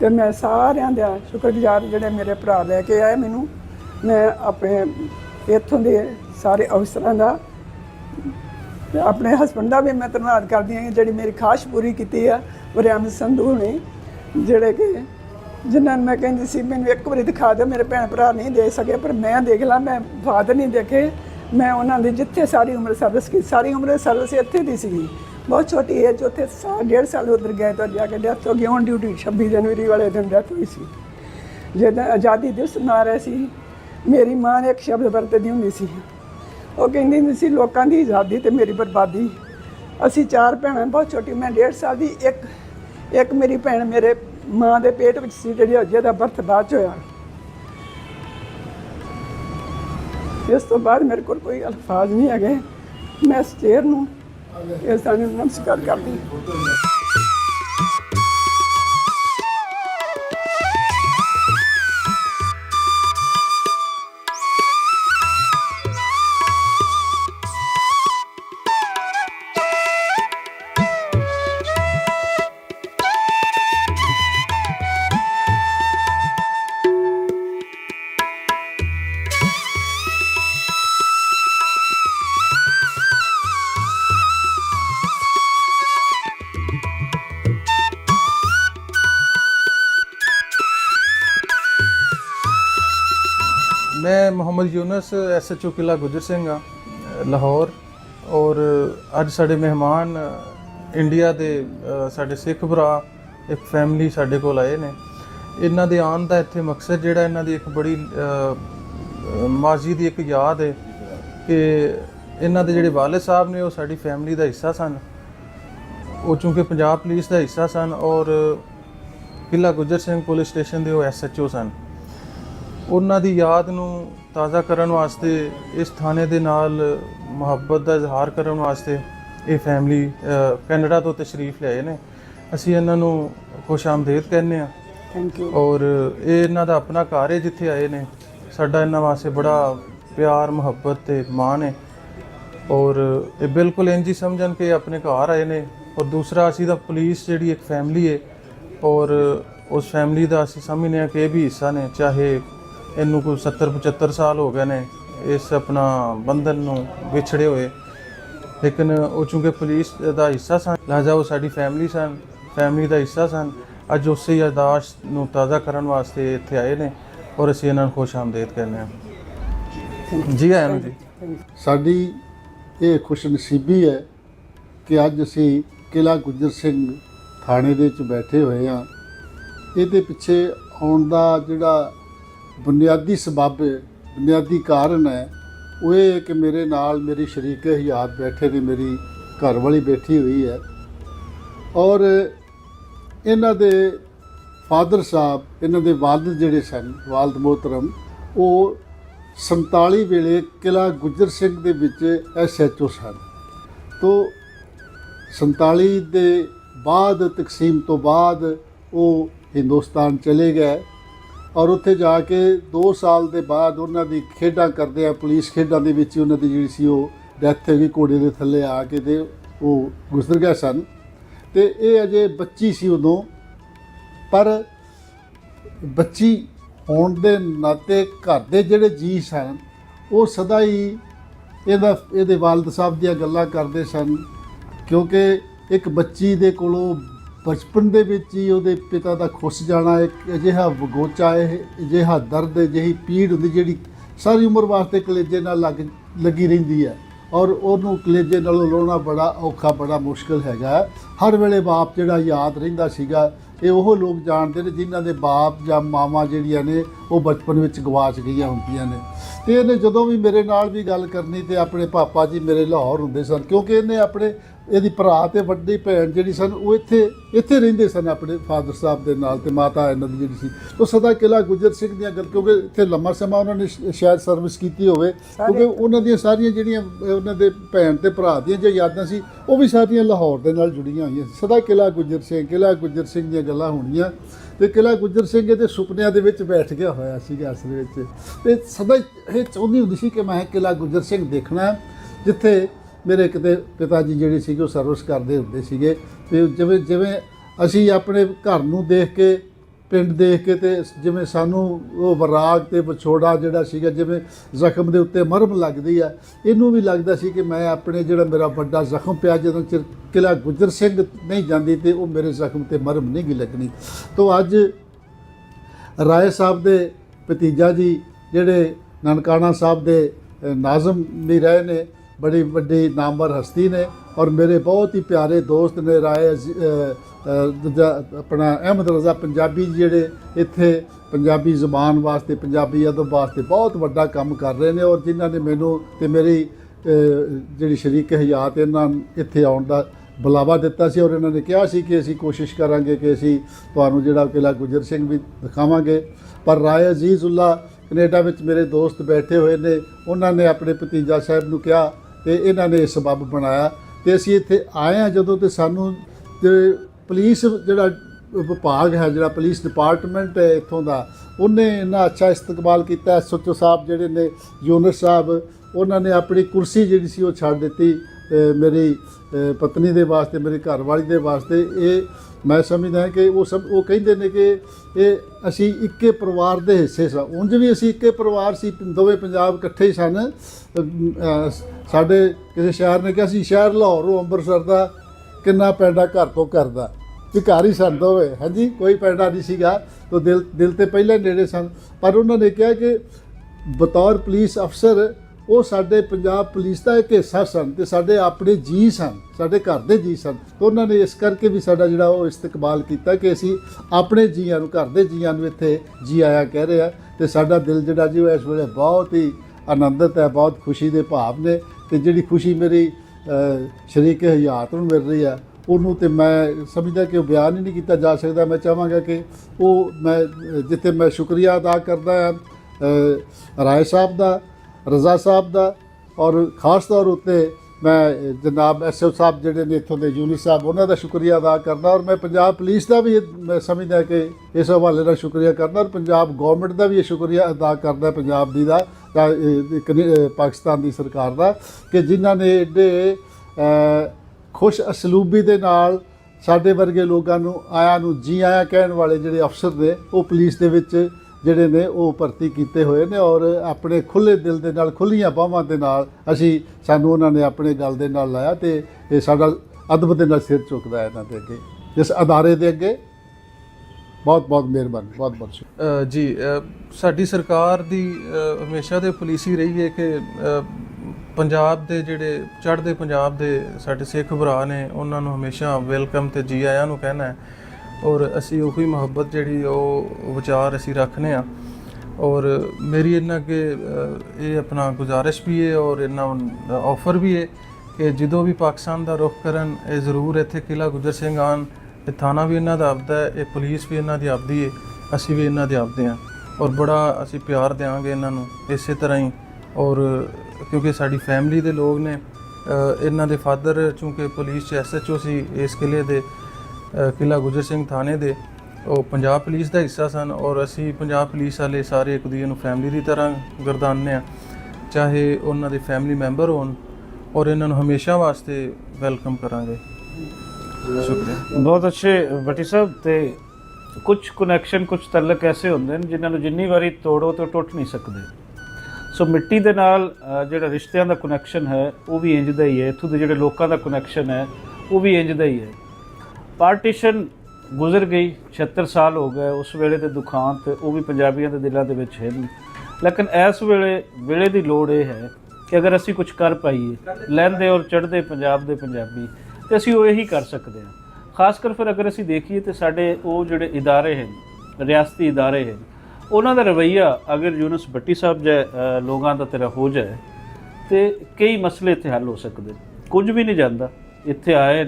Speaker 1: ਤੇ ਮੈਂ ਸਾਰਿਆਂ ਦਾ ਸ਼ੁਕਰਗੁਜ਼ਾਰ ਜਿਹੜੇ ਮੇਰੇ ਭਰਾ ਲੈ ਕੇ ਆਏ ਮੈਨੂੰ। ਮੈਂ ਆਪਣੇ ਇੱਥੋਂ ਦੇ ਸਾਰੇ ਅਫਸਰਾਂ ਦਾ ਤੇ ਆਪਣੇ ਹਸਬੰਡ ਦਾ ਵੀ ਮੈਂ ਧੰਨਵਾਦ ਕਰਦੀ ਹਾਂ ਕਿ ਜਿਹੜੀ ਮੇਰੀ ਖਾਸ਼ ਪੂਰੀ ਕੀਤੀ ਆ, ਵਰਿਆਮ ਸੰਧੂ ਨੇ, ਜਿਹੜੇ ਕਿ ਜਿਨ੍ਹਾਂ ਨੂੰ ਮੈਂ ਕਹਿੰਦੀ ਸੀ, ਮੈਨੂੰ ਇੱਕ ਵਾਰੀ ਦਿਖਾ ਦਿਓ, ਮੇਰੇ ਭੈਣ ਭਰਾ ਨਹੀਂ ਦੇ ਸਕੇ, ਪਰ ਮੈਂ ਦੇਖ ਲਾਂ, ਮੈਂ ਫਾਦਰ ਨਹੀਂ ਦੇਖੇ। ਮੈਂ ਉਹਨਾਂ ਦੀ ਜਿੱਥੇ ਸਾਰੀ ਉਮਰ ਸਰਵਿਸ ਕੀਤੀ, ਸਾਰੀ ਉਮਰ ਸਰਵਿਸ ਇੱਥੇ ਦੀ ਸੀਗੀ। ਬਹੁਤ ਛੋਟੀ ਏਜ ਉੱਥੇ ਸਾਲ ਡੇਢ ਸਾਲ ਉਧਰ ਗਏ ਤਾਂ ਜਾ ਕੇ ਡੈਥ ਹੋ ਗਈ। ਔਨ ਡਿਊਟੀ 26 ਜਨਵਰੀ ਵਾਲੇ ਦਿਨ ਡੈਥ ਹੋਈ ਸੀ। ਜਦੋਂ ਆਜ਼ਾਦੀ ਦਿਵਸ ਮਨਾ ਰਹੇ ਸੀ, ਮੇਰੀ ਮਾਂ ਨੇ ਇੱਕ ਸ਼ਬਦ ਵਰਤਦੀ ਹੁੰਦੀ ਸੀ। ਉਹ ਕਹਿੰਦੀ ਹੁੰਦੀ ਸੀ, ਲੋਕਾਂ ਦੀ ਆਜ਼ਾਦੀ ਤੇ ਮੇਰੀ ਬਰਬਾਦੀ। ਅਸੀਂ ਚਾਰ ਭੈਣਾਂ, ਬਹੁਤ ਛੋਟੀ, ਮੈਂ ਡੇਢ ਸਾਲ ਦੀ ਇੱਕ ਇੱਕ ਮੇਰੀ ਭੈਣ ਮੇਰੇ ਮਾਂ ਦੇ ਪੇਟ ਵਿੱਚ ਸੀ, ਜਿਹੜੀ ਜਿਹਦਾ ਬਰਥ ਬਾਅਦ 'ਚ ਹੋਇਆ। ਇਸ ਤੋਂ ਬਾਅਦ ਮੇਰੇ ਕੋਲ ਕੋਈ ਅਲਫਾਜ਼ ਨਹੀਂ ਹੈਗੇ। ਮੈਂ ਇਸ ਨੂੰ ਇਸ ਦਾ ਨਮਸਕਾਰ ਕਰਦੀ
Speaker 4: ਮੁਹੰਮਦ ਯੂਨਸ ਐਸਐਚਓ ਕਿਲਾ ਗੁਜਰ ਸਿੰਘ ਆ, ਲਾਹੌਰ। ਔਰ ਅੱਜ ਸਾਡੇ ਮਹਿਮਾਨ ਇੰਡੀਆ ਦੇ ਸਾਡੇ ਸਿੱਖ ਭਰਾ, ਇੱਕ ਫੈਮਿਲੀ ਸਾਡੇ ਕੋਲ ਆਏ ਨੇ। ਇਹਨਾਂ ਦੇ ਆਉਣ ਦਾ ਇੱਥੇ ਮਕਸਦ ਜਿਹੜਾ ਇਹਨਾਂ ਦੀ ਇੱਕ ਬੜੀ ਮਾਜ਼ੀ ਦੀ ਇੱਕ ਯਾਦ ਹੈ ਕਿ ਇਹਨਾਂ ਦੇ ਜਿਹੜੇ ਵਾਲਿਦ ਸਾਹਿਬ ਨੇ, ਉਹ ਸਾਡੀ ਫੈਮਿਲੀ ਦਾ ਹਿੱਸਾ ਸਨ। ਉਹ ਚੂੰਕਿ ਪੰਜਾਬ ਪੁਲਿਸ ਦਾ ਹਿੱਸਾ ਸਨ ਔਰ ਕਿਲਾ ਗੁਜਰ ਸਿੰਘ ਪੁਲਿਸ ਸਟੇਸ਼ਨ ਦੇ ਉਹ ਐਸਐਚਓ ਸਨ। ਉਹਨਾਂ ਦੀ ਯਾਦ ਨੂੰ ਤਾਜ਼ਾ ਕਰਨ ਵਾਸਤੇ ਇਸ ਥਾਣੇ ਦੇ ਨਾਲ ਮੁਹੱਬਤ ਦਾ ਇਜ਼ਹਾਰ ਕਰਨ ਵਾਸਤੇ ਇਹ ਫੈਮਿਲੀ ਕੈਨੇਡਾ ਤੋਂ ਤਸ਼ਰੀਫ ਲਿਆਏ ਨੇ। ਅਸੀਂ ਇਹਨਾਂ ਨੂੰ ਖੁਸ਼ ਆਮਦੇਦ ਕਹਿੰਦੇ ਆ
Speaker 1: ਥੈਂਕ ਯੂ
Speaker 4: ਔਰ ਇਹ ਇਹਨਾਂ ਦਾ ਆਪਣਾ ਘਰ ਹੈ ਜਿੱਥੇ ਆਏ ਨੇ। ਸਾਡਾ ਇਹਨਾਂ ਵਾਸਤੇ ਬੜਾ ਪਿਆਰ ਮੁਹੱਬਤ ਤੇ ਮਾਣ ਹੈ। ਔਰ ਇਹ ਬਿਲਕੁਲ ਇੰਜ ਹੀ ਸਮਝਣ ਕਿ ਆਪਣੇ ਘਰ ਆਏ ਨੇ। ਔਰ ਦੂਸਰਾ ਅਸੀਂ ਤਾਂ ਪੁਲਿਸ ਜਿਹੜੀ ਇੱਕ ਫੈਮਿਲੀ ਹੈ ਔਰ ਉਸ ਫੈਮਿਲੀ ਦਾ ਅਸੀਂ ਸਮਝਦੇ ਹਾਂ ਕਿ ਇਹ ਵੀ ਹਿੱਸਾ ਨੇ ਚਾਹੇ ਇਹਨੂੰ ਕੋਈ 70 75 ਸਾਲ ਹੋ ਗਏ ਨੇ ਇਸ ਆਪਣਾ ਬੰਧਨ ਨੂੰ ਵਿਛੜੇ ਹੋਏ। ਲੇਕਿਨ ਉਹ ਚੂੰਕਿ ਪੁਲਿਸ ਦਾ ਹਿੱਸਾ ਸਨ, ਲਿਹਾਜ਼ਾ ਉਹ ਸਾਡੀ ਫੈਮਿਲੀ ਸਨ ਫੈਮਿਲੀ ਦਾ ਹਿੱਸਾ ਸਨ। ਅੱਜ ਉਸੇ ਯਾਦਾਸ਼ਤ ਨੂੰ ਤਾਜ਼ਾ ਕਰਨ ਵਾਸਤੇ ਇੱਥੇ ਆਏ ਨੇ ਔਰ ਅਸੀਂ ਇਹਨਾਂ ਨੂੰ ਖੁਸ਼ ਆਮਦੇਦ ਕਹਿੰਦੇ ਹਾਂ। ਜੀ ਆਇਆਂ ਨੂੰ ਜੀ।
Speaker 5: ਸਾਡੀ ਇਹ ਖੁਸ਼ਨਸੀਬੀ ਹੈ ਕਿ ਅੱਜ ਅਸੀਂ ਕਿਲਾ ਗੁਜਰ ਸਿੰਘ ਥਾਣੇ ਦੇ ਵਿੱਚ ਬੈਠੇ ਹੋਏ ਆ ਇਹਦੇ ਪਿੱਛੇ ਆਉਣ ਦਾ ਜਿਹੜਾ ਬੁਨਿਆਦੀ ਸਬਬ, ਬੁਨਿਆਦੀ ਕਾਰਨ ਹੈ। ਉਹ ਇਹ ਹੈ ਕਿ ਮੇਰੇ ਨਾਲ ਮੇਰੀ ਸ਼ਰੀਕ ਹਯਾਤ ਬੈਠੇ ਨੇ, ਮੇਰੀ ਘਰ ਵਾਲੀ ਬੈਠੀ ਹੋਈ ਹੈ। ਔਰ ਇਹਨਾਂ ਦੇ ਫਾਦਰ ਸਾਹਿਬ, ਇਹਨਾਂ ਦੇ ਵਾਲਦ ਜਿਹੜੇ ਸਨ, ਵਾਲਦ ਮੋਹਤਰਮ, ਉਹ 47 ਵੇਲੇ ਕਿਲਾ ਗੁੱਜਰ ਸਿੰਘ ਦੇ ਵਿੱਚ ਐਸਐਚਓ ਸਨ। ਤੋਂ 47 ਦੇ ਬਾਅਦ, ਤਕਸੀਮ ਤੋਂ ਬਾਅਦ ਉਹ ਹਿੰਦੁਸਤਾਨ ਚਲੇ ਗਏ। ਔਰ ਉੱਥੇ ਜਾ ਕੇ 2 ਸਾਲ ਦੇ ਬਾਅਦ ਉਹਨਾਂ ਦੀ ਖੇਡਾਂ ਕਰਦੇ ਆ, ਪੁਲਿਸ ਖੇਡਾਂ ਦੇ ਵਿੱਚ ਉਹਨਾਂ ਦੀ ਜਿਹੜੀ ਸੀ ਉਹ ਡੈਥ ਹੋ ਗਈ ਘੋੜੇ ਦੇ ਥੱਲੇ ਆ ਕੇ ਤੇ ਉਹ ਗੁਜ਼ਰ ਗਏ ਸਨ। ਤੇ ਇਹ ਅਜੇ ਬੱਚੀ ਸੀ ਉਦੋਂ, ਪਰ ਬੱਚੀ ਹੋਣ ਦੇ ਨਾਤੇ ਘਰ ਦੇ ਜਿਹੜੇ ਜੀ ਸਨ, ਉਹ ਸਦਾ ਹੀ ਇਹਦਾ, ਇਹਦੇ ਵਾਲਦ ਸਾਹਿਬ ਦੀਆਂ ਗੱਲਾਂ ਕਰਦੇ ਸਨ, ਕਿਉਂਕਿ ਇੱਕ ਬੱਚੀ ਦੇ ਕੋਲੋਂ ਬਚਪਨ ਦੇ ਵਿੱਚ ਹੀ ਉਹਦੇ ਪਿਤਾ ਦਾ ਖੁੱਸ ਜਾਣਾ ਇੱਕ ਅਜਿਹਾ ਵਗੋਚਾ, ਇਹ ਅਜਿਹਾ ਦਰਦ, ਅਜਿਹੀ ਪੀੜ ਹੁੰਦੀ ਜਿਹੜੀ ਸਾਰੀ ਉਮਰ ਵਾਸਤੇ ਕਲੇਜੇ ਨਾਲ ਲੱਗ, ਲੱਗੀ ਰਹਿੰਦੀ ਹੈ। ਔਰ ਉਹਨੂੰ ਕਲੇਜੇ ਨਾਲੋਂ ਲਾਉਣਾ ਬੜਾ ਔਖਾ, ਬੜਾ ਮੁਸ਼ਕਲ ਹੈਗਾ। ਹਰ ਵੇਲੇ ਬਾਪ ਜਿਹੜਾ ਯਾਦ ਰਹਿੰਦਾ ਸੀਗਾ, ਇਹ ਉਹ ਲੋਕ ਜਾਣਦੇ ਨੇ ਜਿਨ੍ਹਾਂ ਦੇ ਬਾਪ ਜਾਂ ਮਾਵਾਂ ਜਿਹੜੀਆਂ ਨੇ, ਉਹ ਬਚਪਨ ਵਿੱਚ ਗਵਾਚ ਗਈਆਂ ਹੁੰਦੀਆਂ ਨੇ। ਤੇ ਇਹਨੇ ਜਦੋਂ ਵੀ ਮੇਰੇ ਨਾਲ ਵੀ ਗੱਲ ਕਰਨੀ ਤੇ ਆਪਣੇ ਪਾਪਾ ਜੀ ਮੇਰੇ ਲਾਹੌਰ ਹੁੰਦੇ ਸਨ, ਕਿਉਂਕਿ ਇਹਨੇ ਆਪਣੇ ਇਹਦੀ ਭਰਾ ਤੇ ਵੱਡੀ ਭੈਣ ਜਿਹੜੀ ਸਨ ਉਹ ਇੱਥੇ ਇੱਥੇ ਰਹਿੰਦੇ ਸਨ ਆਪਣੇ ਫਾਦਰ ਸਾਹਿਬ ਦੇ ਨਾਲ ਤੇ ਮਾਤਾ ਇਹਨਾਂ ਦੀ ਜਿਹੜੀ ਸੀ। ਉਹ ਸਦਾ ਕਿਲਾ ਗੁਜਰ ਸਿੰਘ ਦੀਆਂ ਗੱਲ ਕਿਉਂਕਿ ਇੱਥੇ ਲੰਮਾ ਸਮਾਂ ਉਹਨਾਂ ਨੇ ਸ਼ਾਇਦ ਸਰਵਿਸ ਕੀਤੀ ਹੋਵੇ ਕਿਉਂਕਿ ਉਹਨਾਂ ਦੀਆਂ ਸਾਰੀਆਂ ਜਿਹੜੀਆਂ ਉਹਨਾਂ ਦੇ ਭੈਣ ਤੇ ਭਰਾ ਦੀਆਂ ਜੋ ਯਾਦਾਂ ਸੀ ਉਹ ਵੀ ਸਾਰੀਆਂ ਲਾਹੌਰ ਦੇ ਨਾਲ ਜੁੜੀਆਂ ਹੋਈਆਂ ਸੀ। ਸਦਾ ਕਿਲਾ ਗੁਜਰ ਸਿੰਘ ਕਿਲਾ ਗੁਜਰ ਸਿੰਘ ਦੀਆਂ ਗੱਲਾਂ ਹੋਣੀਆਂ ਤੇ ਕਿਲਾ ਗੁਜਰ ਸਿੰਘ ਇਹਦੇ ਸੁਪਨਿਆਂ ਦੇ ਵਿੱਚ ਬੈਠ ਗਿਆ ਹੋਇਆ ਸੀਗਾ ਅਸਲ ਵਿੱਚ। ਤੇ ਸਦਾ ਇਹ ਚਾਹੁੰਦੀ ਹੁੰਦੀ ਸੀ ਕਿ ਮੈਂ ਕਿਲਾ ਗੁਜਰ ਸਿੰਘ ਦੇਖਣਾ ਜਿੱਥੇ ਮੇਰੇ ਕਿਤੇ ਪਿਤਾ ਜੀ ਜਿਹੜੇ ਸੀਗੇ ਉਹ ਸਰਵਿਸ ਕਰਦੇ ਹੁੰਦੇ ਸੀਗੇ। ਤੇ ਜਿਵੇਂ ਜਿਵੇਂ ਅਸੀਂ ਆਪਣੇ ਘਰ ਨੂੰ ਦੇਖ ਕੇ, ਪਿੰਡ ਦੇਖ ਕੇ ਤੇ ਜਿਵੇਂ ਸਾਨੂੰ ਉਹ ਵਰਾਗ ਤੇ ਵਿਛੋੜਾ ਜਿਹੜਾ ਸੀਗਾ, ਜਿਵੇਂ ਜ਼ਖਮ ਦੇ ਉੱਤੇ ਮਰਮ ਲੱਗਦੀ ਆ, ਇਹਨੂੰ ਵੀ ਲੱਗਦਾ ਸੀ ਕਿ ਮੈਂ ਆਪਣੇ ਜਿਹੜਾ ਮੇਰਾ ਵੱਡਾ ਜ਼ਖਮ ਪਿਆ, ਜਦੋਂ ਚਿਰ ਕਿਲਾ ਗੁਜਰ ਸਿੰਘ ਨਹੀਂ ਜਾਂਦੀ ਤੇ ਉਹ ਮੇਰੇ ਜ਼ਖਮ ਤੇ ਮਰਮ ਨਹੀਂ ਗੀ ਲੱਗਣੀ। ਤੋਂ ਅੱਜ ਰਾਏ ਸਾਹਿਬ ਦੇ ਭਤੀਜਾ ਜੀ, ਜਿਹੜੇ ਨਨਕਾਣਾ ਸਾਹਿਬ ਦੇ ਨਾਜ਼ਮ ਵੀ ਰਹੇ ਨੇ ਬੜੀ ਵੱਡੀ ਨਾਮਵਰ ਹਸਤੀ ਨੇ ਔਰ ਮੇਰੇ ਬਹੁਤ ਹੀ ਪਿਆਰੇ ਦੋਸਤ ਨੇ ਰਾਏ ਅਜ਼ੀ- ਆਪਣਾ ਅਹਿਮਦ ਰਜ਼ਾ ਪੰਜਾਬੀ ਜਿਹੜੇ ਇੱਥੇ ਪੰਜਾਬੀ ਜ਼ੁਬਾਨ ਵਾਸਤੇ, ਪੰਜਾਬੀ ਅਦਬ ਵਾਸਤੇ ਬਹੁਤ ਵੱਡਾ ਕੰਮ ਕਰ ਰਹੇ ਨੇ ਔਰ ਜਿਨ੍ਹਾਂ ਨੇ ਮੈਨੂੰ ਤੇ ਮੇਰੀ ਜਿਹੜੀ ਸ਼ਰੀਕ ਹਯਾਤ ਇਹਨਾਂ ਇੱਥੇ ਆਉਣ ਦਾ ਬੁਲਾਵਾ ਦਿੱਤਾ ਸੀ ਔਰ ਇਹਨਾਂ ਨੇ ਕਿਹਾ ਸੀ ਕਿ ਅਸੀਂ ਕੋਸ਼ਿਸ਼ ਕਰਾਂਗੇ ਕਿ ਅਸੀਂ ਤੁਹਾਨੂੰ ਜਿਹੜਾ ਕਿਲਾ ਗੁਜਰ ਸਿੰਘ ਵੀ ਦਿਖਾਵਾਂਗੇ। ਪਰ ਰਾਏ ਅਜ਼ੀਜ਼ੁੱਲਾ ਕੈਨੇਡਾ ਵਿੱਚ ਮੇਰੇ ਦੋਸਤ ਬੈਠੇ ਹੋਏ ਨੇ, ਉਹਨਾਂ ਨੇ ਆਪਣੇ ਭਤੀਜਾ ਸਾਹਿਬ ਨੂੰ ਕਿਹਾ ਤੇ ਇਹਨਾਂ ਨੇ ਇਹ ਸਬਬ ਬਣਾਇਆ ਤੇ ਅਸੀਂ ਇੱਥੇ ਆਏ ਆ ਜਦੋਂ ਤੇ ਸਾਨੂੰ ਪੁਲਿਸ ਜਿਹੜਾ ਵਿਭਾਗ ਹੈ, ਜਿਹੜਾ ਪੁਲਿਸ ਡਿਪਾਰਟਮੈਂਟ ਹੈ ਇੱਥੋਂ ਦਾ, ਉਹਨੇ ਇੰਨਾ ਅੱਛਾ ਇਸਤਕਬਾਲ ਕੀਤਾ। ਐਸਓਚਓ ਸਾਹਿਬ ਜਿਹੜੇ ਨੇ ਯੂਨਸ ਸਾਹਿਬ, ਉਹਨਾਂ ਨੇ ਆਪਣੀ ਕੁਰਸੀ ਜਿਹੜੀ ਸੀ ਉਹ ਛੱਡ ਦਿੱਤੀ। ਮੇਰੀ ਪਤਨੀ ਦੇ ਵਾਸਤੇ, ਮੇਰੇ ਘਰ ਵਾਲੀ ਦੇ ਵਾਸਤੇ ਇਹ ਮੈਂ ਸਮਝਦਾ ਕਿ ਉਹ ਸਭ, ਉਹ ਕਹਿੰਦੇ ਨੇ ਕਿ ਇਹ ਅਸੀਂ ਇੱਕੇ ਪਰਿਵਾਰ ਦੇ ਹਿੱਸੇ ਸਾਂ। ਉਂਝ ਵੀ ਅਸੀਂ ਇੱਕੇ ਪਰਿਵਾਰ ਸੀ, ਦੋਵੇਂ ਪੰਜਾਬ ਇਕੱਠੇ ਹੀ ਸਨ। ਸਾਡੇ ਕਿਸੇ ਸ਼ਹਿਰ ਨੇ ਕਿਹਾ ਸੀ, ਸ਼ਹਿਰ ਲਾਹੌਰ ਲਾਹੌਰੋਂ ਅੰਮ੍ਰਿਤਸਰ ਦਾ ਕਿੰਨਾ ਪੈਂਡਾ ਘਰ ਤੋਂ ਕਰਦਾ ਵੀ ਘਰ ਹੀ ਸਨ ਦੋਵੇਂ, ਹਾਂਜੀ, ਕੋਈ ਪੈਂਡਾ ਨਹੀਂ ਸੀਗਾ। ਤਾਂ ਦਿਲ ਦਿਲ ਤੇ ਪਹਿਲਾਂ ਨੇੜੇ ਸਨ। ਪਰ ਉਹਨਾਂ ਨੇ ਕਿਹਾ ਕਿ ਬਤੌਰ ਪੁਲਿਸ ਅਫਸਰ ਉਹ ਸਾਡੇ ਪੰਜਾਬ ਪੁਲਿਸ ਦਾ ਇੱਕ ਹਿੱਸਾ ਸਨ ਤੇ ਸਾਡੇ ਆਪਣੇ ਜੀ ਸਨ ਸਾਡੇ ਘਰ ਦੇ ਜੀ ਸਨ। ਤੇ ਉਹਨਾਂ ਨੇ ਇਸ ਕਰਕੇ ਵੀ ਸਾਡਾ ਜਿਹੜਾ ਉਹ ਇਸਤਕਬਾਲ ਕੀਤਾ ਕਿ ਅਸੀਂ ਆਪਣੇ ਜੀਆਂ ਨੂੰ ਘਰ ਦੇ ਜੀਆਂ ਨੂੰ ਇੱਥੇ ਜੀ ਆਇਆ ਕਹਿ ਰਹੇ ਆ। ਤੇ ਸਾਡਾ ਦਿਲ ਜਿਹੜਾ ਜੀ ਉਹ ਇਸ ਵੇਲੇ ਬਹੁਤ ਹੀ ਆਨੰਦਿਤ ਹੈ ਬਹੁਤ ਖੁਸ਼ੀ ਦੇ ਭਾਵ ਨੇ। ਤੇ ਜਿਹੜੀ ਖੁਸ਼ੀ ਮੇਰੀ ਅ, ਸ਼ਰੀਕ ਹਯਾਤ ਨੂੰ ਮਿਲ ਰਹੀ ਆ ਉਹਨੂੰ ਤੇ ਮੈਂ ਸਮਝਦਾ ਕਿ ਉਹ ਬਿਆਨ ਹੀ ਨਹੀਂ ਕੀਤਾ ਜਾ ਸਕਦਾ। ਮੈਂ ਚਾਹਾਂਗਾ ਕਿ ਉਹ ਮੈਂ ਜਿੱਥੇ ਮੈਂ ਸ਼ੁਕਰੀਆ ਅਦਾ ਕਰਦਾ ਹਾਂ ਰਾਏ ਸਾਹਿਬ ਦਾ ਰਜ਼ਾ ਸਾਹਿਬ ਦਾ ਔਰ ਖਾਸ ਤੌਰ ਉੱਤੇ ਮੈਂ ਅ, ਜਨਾਬ ਐਸਓ ਸਾਹਿਬ ਜਿਹੜੇ ਨੇ ਇੱਥੋਂ ਦੇ ਯੂਨੀ ਸਾਹਿਬ ਉਹਨਾਂ ਦਾ ਸ਼ੁਕਰੀਆ ਅਦਾ ਕਰਦਾ ਔਰ ਮੈਂ ਪੰਜਾਬ ਪੁਲਿਸ ਦਾ ਵੀ ਇਹ- ਮੈਂ ਸਮਝਦਾ ਕਿ ਇਸ ਹਵਾਲੇ ਨਾਲ ਸ਼ੁਕਰੀਆ ਕਰਦਾ ਔਰ ਪੰਜਾਬ ਗਵਰਨਮੈਂਟ ਦਾ ਵੀ ਇਹ ਸ਼ੁਕਰੀਆ ਅਦਾ ਕਰਦਾ ਪੰਜਾਬ ਦੀ ਦਾ ਜਾਂ, ਪਾਕਿਸਤਾਨ ਦੀ ਸਰਕਾਰ ਦਾ ਕਿ ਜਿਨ੍ਹਾਂ ਨੇ ਏਡੇ ਖੁਸ਼ ਅਸਲੂਬੀ ਦੇ ਨਾਲ ਸਾਡੇ ਵਰਗੇ ਲੋਕਾਂ ਨੂੰ ਆਇਆਂ ਨੂੰ ਜੀ ਆਇਆਂ ਕਹਿਣ ਵਾਲੇ ਜਿਹੜੇ ਅਫਸਰ ਨੇ ਉਹ ਪੁਲਿਸ ਦੇ ਵਿੱਚ ਜਿਹੜੇ ਨੇ ਉਹ ਭਰਤੀ ਕੀਤੇ ਹੋਏ ਨੇ ਔਰ ਆਪਣੇ ਖੁੱਲੇ ਦਿਲ ਦੇ ਨਾਲ, ਖੁੱਲੀਆਂ ਬਾਹਾਂ ਦੇ ਨਾਲ ਅਸੀਂ ਸਾਨੂੰ ਉਹਨਾਂ ਨੇ ਆਪਣੇ ਗੱਲ ਦੇ ਨਾਲ ਲਾਇਆ ਤੇ ਇਹ ਸਾਡਾ ਅਦਬ ਦੇ ਨਾਲ ਸਿਰ ਝੁਕਦਾ ਹੈ ਇਹਨਾਂ ਦੇ ਅੱਗੇ ਇਸ ਅਦਾਰੇ ਦੇ ਅੱਗੇ। ਬਹੁਤ ਬਹੁਤ ਮਿਹਰਬਾਨੀ, ਬਹੁਤ ਬਹੁਤ ਸ਼ੁਕਰੀਆ।
Speaker 4: ਜੀ ਸਾਡੀ ਸਰਕਾਰ ਦੀ ਹਮੇਸ਼ਾ ਦੇ ਪਾਲਿਸੀ ਰਹੀ ਹੈ ਕਿ ਪੰਜਾਬ ਦੇ ਜਿਹੜੇ, ਚੜ੍ਹਦੇ ਪੰਜਾਬ ਦੇ ਸਾਡੇ ਸਿੱਖ ਭਰਾ ਨੇ, ਉਹਨਾਂ ਨੂੰ ਹਮੇਸ਼ਾ ਵੈਲਕਮ ਤੇ ਜੀ ਆਇਆਂ ਨੂੰ ਕਹਿਣਾ ਹੈ। ਔਰ ਅਸੀਂ ਉਹੀ ਮੁਹੱਬਤ ਜਿਹੜੀ ਉਹ ਵਿਚਾਰ ਅਸੀਂ ਰੱਖਨੇ ਆ ਔਰ ਮੇਰੀ ਇਹਨਾਂ ਅੱਗੇ ਇਹ ਆਪਣਾ ਗੁਜ਼ਾਰਿਸ਼ ਵੀ ਹੈ ਔਰ ਇਹਨਾਂ ਆਫਰ ਵੀ ਹੈ ਕਿ ਜਦੋਂ ਵੀ ਪਾਕਿਸਤਾਨ ਦਾ ਰੁਖ ਕਰਨ, ਇਹ ਜ਼ਰੂਰ ਇੱਥੇ ਕਿਲਾ ਗੁਜਰ ਸਿੰਘ ਆਉਣ, ਇਹ ਥਾਣਾ ਵੀ ਇਹਨਾਂ ਦਾ ਆਪਦਾ ਹੈ, ਇਹ ਪੁਲਿਸ ਵੀ ਇਹਨਾਂ ਦੀ ਆਪਦੀ ਹੈ, ਅਸੀਂ ਵੀ ਇਹਨਾਂ ਦੇ ਆਪਦੇ ਹਾਂ। ਔਰ ਬੜਾ ਅਸੀਂ ਪਿਆਰ ਦੇਵਾਂਗੇ ਇਹਨਾਂ ਨੂੰ ਇਸੇ ਤਰ੍ਹਾਂ ਹੀ। ਔਰ ਕਿਉਂਕਿ ਸਾਡੀ ਫੈਮਿਲੀ ਦੇ ਲੋਕ ਨੇ ਇਹਨਾਂ ਦੇ ਫਾਦਰ ਚੂੰਕਿ ਪੁਲਿਸ ਚ ਐਸਐਚਓ ਸੀ ਇਸ ਕਿਲੇ ਦੇ ਕਿਲਾ ਗੁਜਰ ਸਿੰਘ ਥਾਣੇ ਦੇ ਉਹ ਪੰਜਾਬ ਪੁਲਿਸ ਦਾ ਹਿੱਸਾ ਸਨ ਔਰ ਅਸੀਂ ਪੰਜਾਬ ਪੁਲਿਸ ਵਾਲੇ ਸਾਰੇ ਇੱਕ ਦੂਜੇ ਨੂੰ ਫੈਮਿਲੀ ਦੀ ਤਰ੍ਹਾਂ ਗਰਦਾਨਨੇ ਆ ਚਾਹੇ ਉਹਨਾਂ ਦੇ ਫੈਮਿਲੀ ਮੈਂਬਰ ਹੋਣ ਔਰ ਇਹਨਾਂ ਨੂੰ ਹਮੇਸ਼ਾ ਵਾਸਤੇ ਵੈਲਕਮ ਕਰਾਂਗੇ। ਸ਼ੁਕਰੀਆ।
Speaker 3: ਬਹੁਤ ਅੱਛੇ ਭੱਟੀ ਸਾਹਿਬ ਤੇ ਕੁਝ ਕਨੈਕਸ਼ਨ ਕੁਝ ਤਲਕ ਐਸੇ ਹੁੰਦੇ ਨੇ ਜਿਨ੍ਹਾਂ ਨੂੰ ਜਿੰਨੀ ਵਾਰੀ ਤੋੜੋ ਤੇ ਉਹ ਟੁੱਟ ਨਹੀਂ ਸਕਦੇ। ਸੋ ਮਿੱਟੀ ਦੇ ਨਾਲ ਜਿਹੜਾ ਰਿਸ਼ਤਿਆਂ ਦਾ ਕਨੈਕਸ਼ਨ ਹੈ, ਉਹ ਵੀ ਇੰਜ ਦਾ ਹੀ ਹੈ। ਇੱਥੋਂ ਦੇ ਜਿਹੜੇ ਲੋਕਾਂ ਦਾ ਕਨੈਕਸ਼ਨ ਹੈ, ਉਹ ਵੀ ਇੰਜ ਦਾ ਹੀ ਹੈ। ਪਾਰਟੀਸ਼ਨ ਗੁਜ਼ਰ ਗਈ 76 ਸਾਲ ਹੋ ਗਏ, ਉਸ ਵੇਲੇ ਦੇ ਦੁਖਾਂਤ, ਉਹ ਵੀ ਪੰਜਾਬੀਆਂ ਦੇ ਦਿਲਾਂ ਦੇ ਵਿੱਚ ਹੈ ਨਹੀਂ ਲੇਕਿਨ ਇਸ ਵੇਲੇ ਵੇਲੇ ਦੀ ਲੋੜ ਇਹ ਹੈ ਕਿ ਅਗਰ ਅਸੀਂ ਕੁਝ ਕਰ ਪਾਈਏ, ਲੈਂਦੇ ਔਰ ਚੜ੍ਹਦੇ ਪੰਜਾਬ ਦੇ ਪੰਜਾਬੀ, ਤੇ ਅਸੀਂ ਉਹ ਇਹੀ ਕਰ ਸਕਦੇ ਹਾਂ। ਖਾਸ ਕਰ ਫਿਰ ਅਗਰ ਅਸੀਂ ਦੇਖੀਏ ਤੇ ਸਾਡੇ ਉਹ ਜਿਹੜੇ ਇਦਾਰੇ ਹਨ, ਰਿਆਸਤੀ ਇਦਾਰੇ ਹਨ, ਉਹਨਾਂ ਦਾ ਰਵਈਆ ਅਗਰ ਯੂਨਸ ਬੱਟੀ ਸਾਹਿਬ ਜੇ ਲੋਕਾਂ ਦਾ ਤੇਰਾ ਹੋ ਜਾਏ, ਤੇ ਕਈ ਮਸਲੇ ਇੱਥੇ ਹੱਲ ਹੋ ਸਕਦੇ ਕੁਝ ਵੀ ਨਹੀਂ ਜਾਂਦਾ, ਇੱਥੇ ਆਏ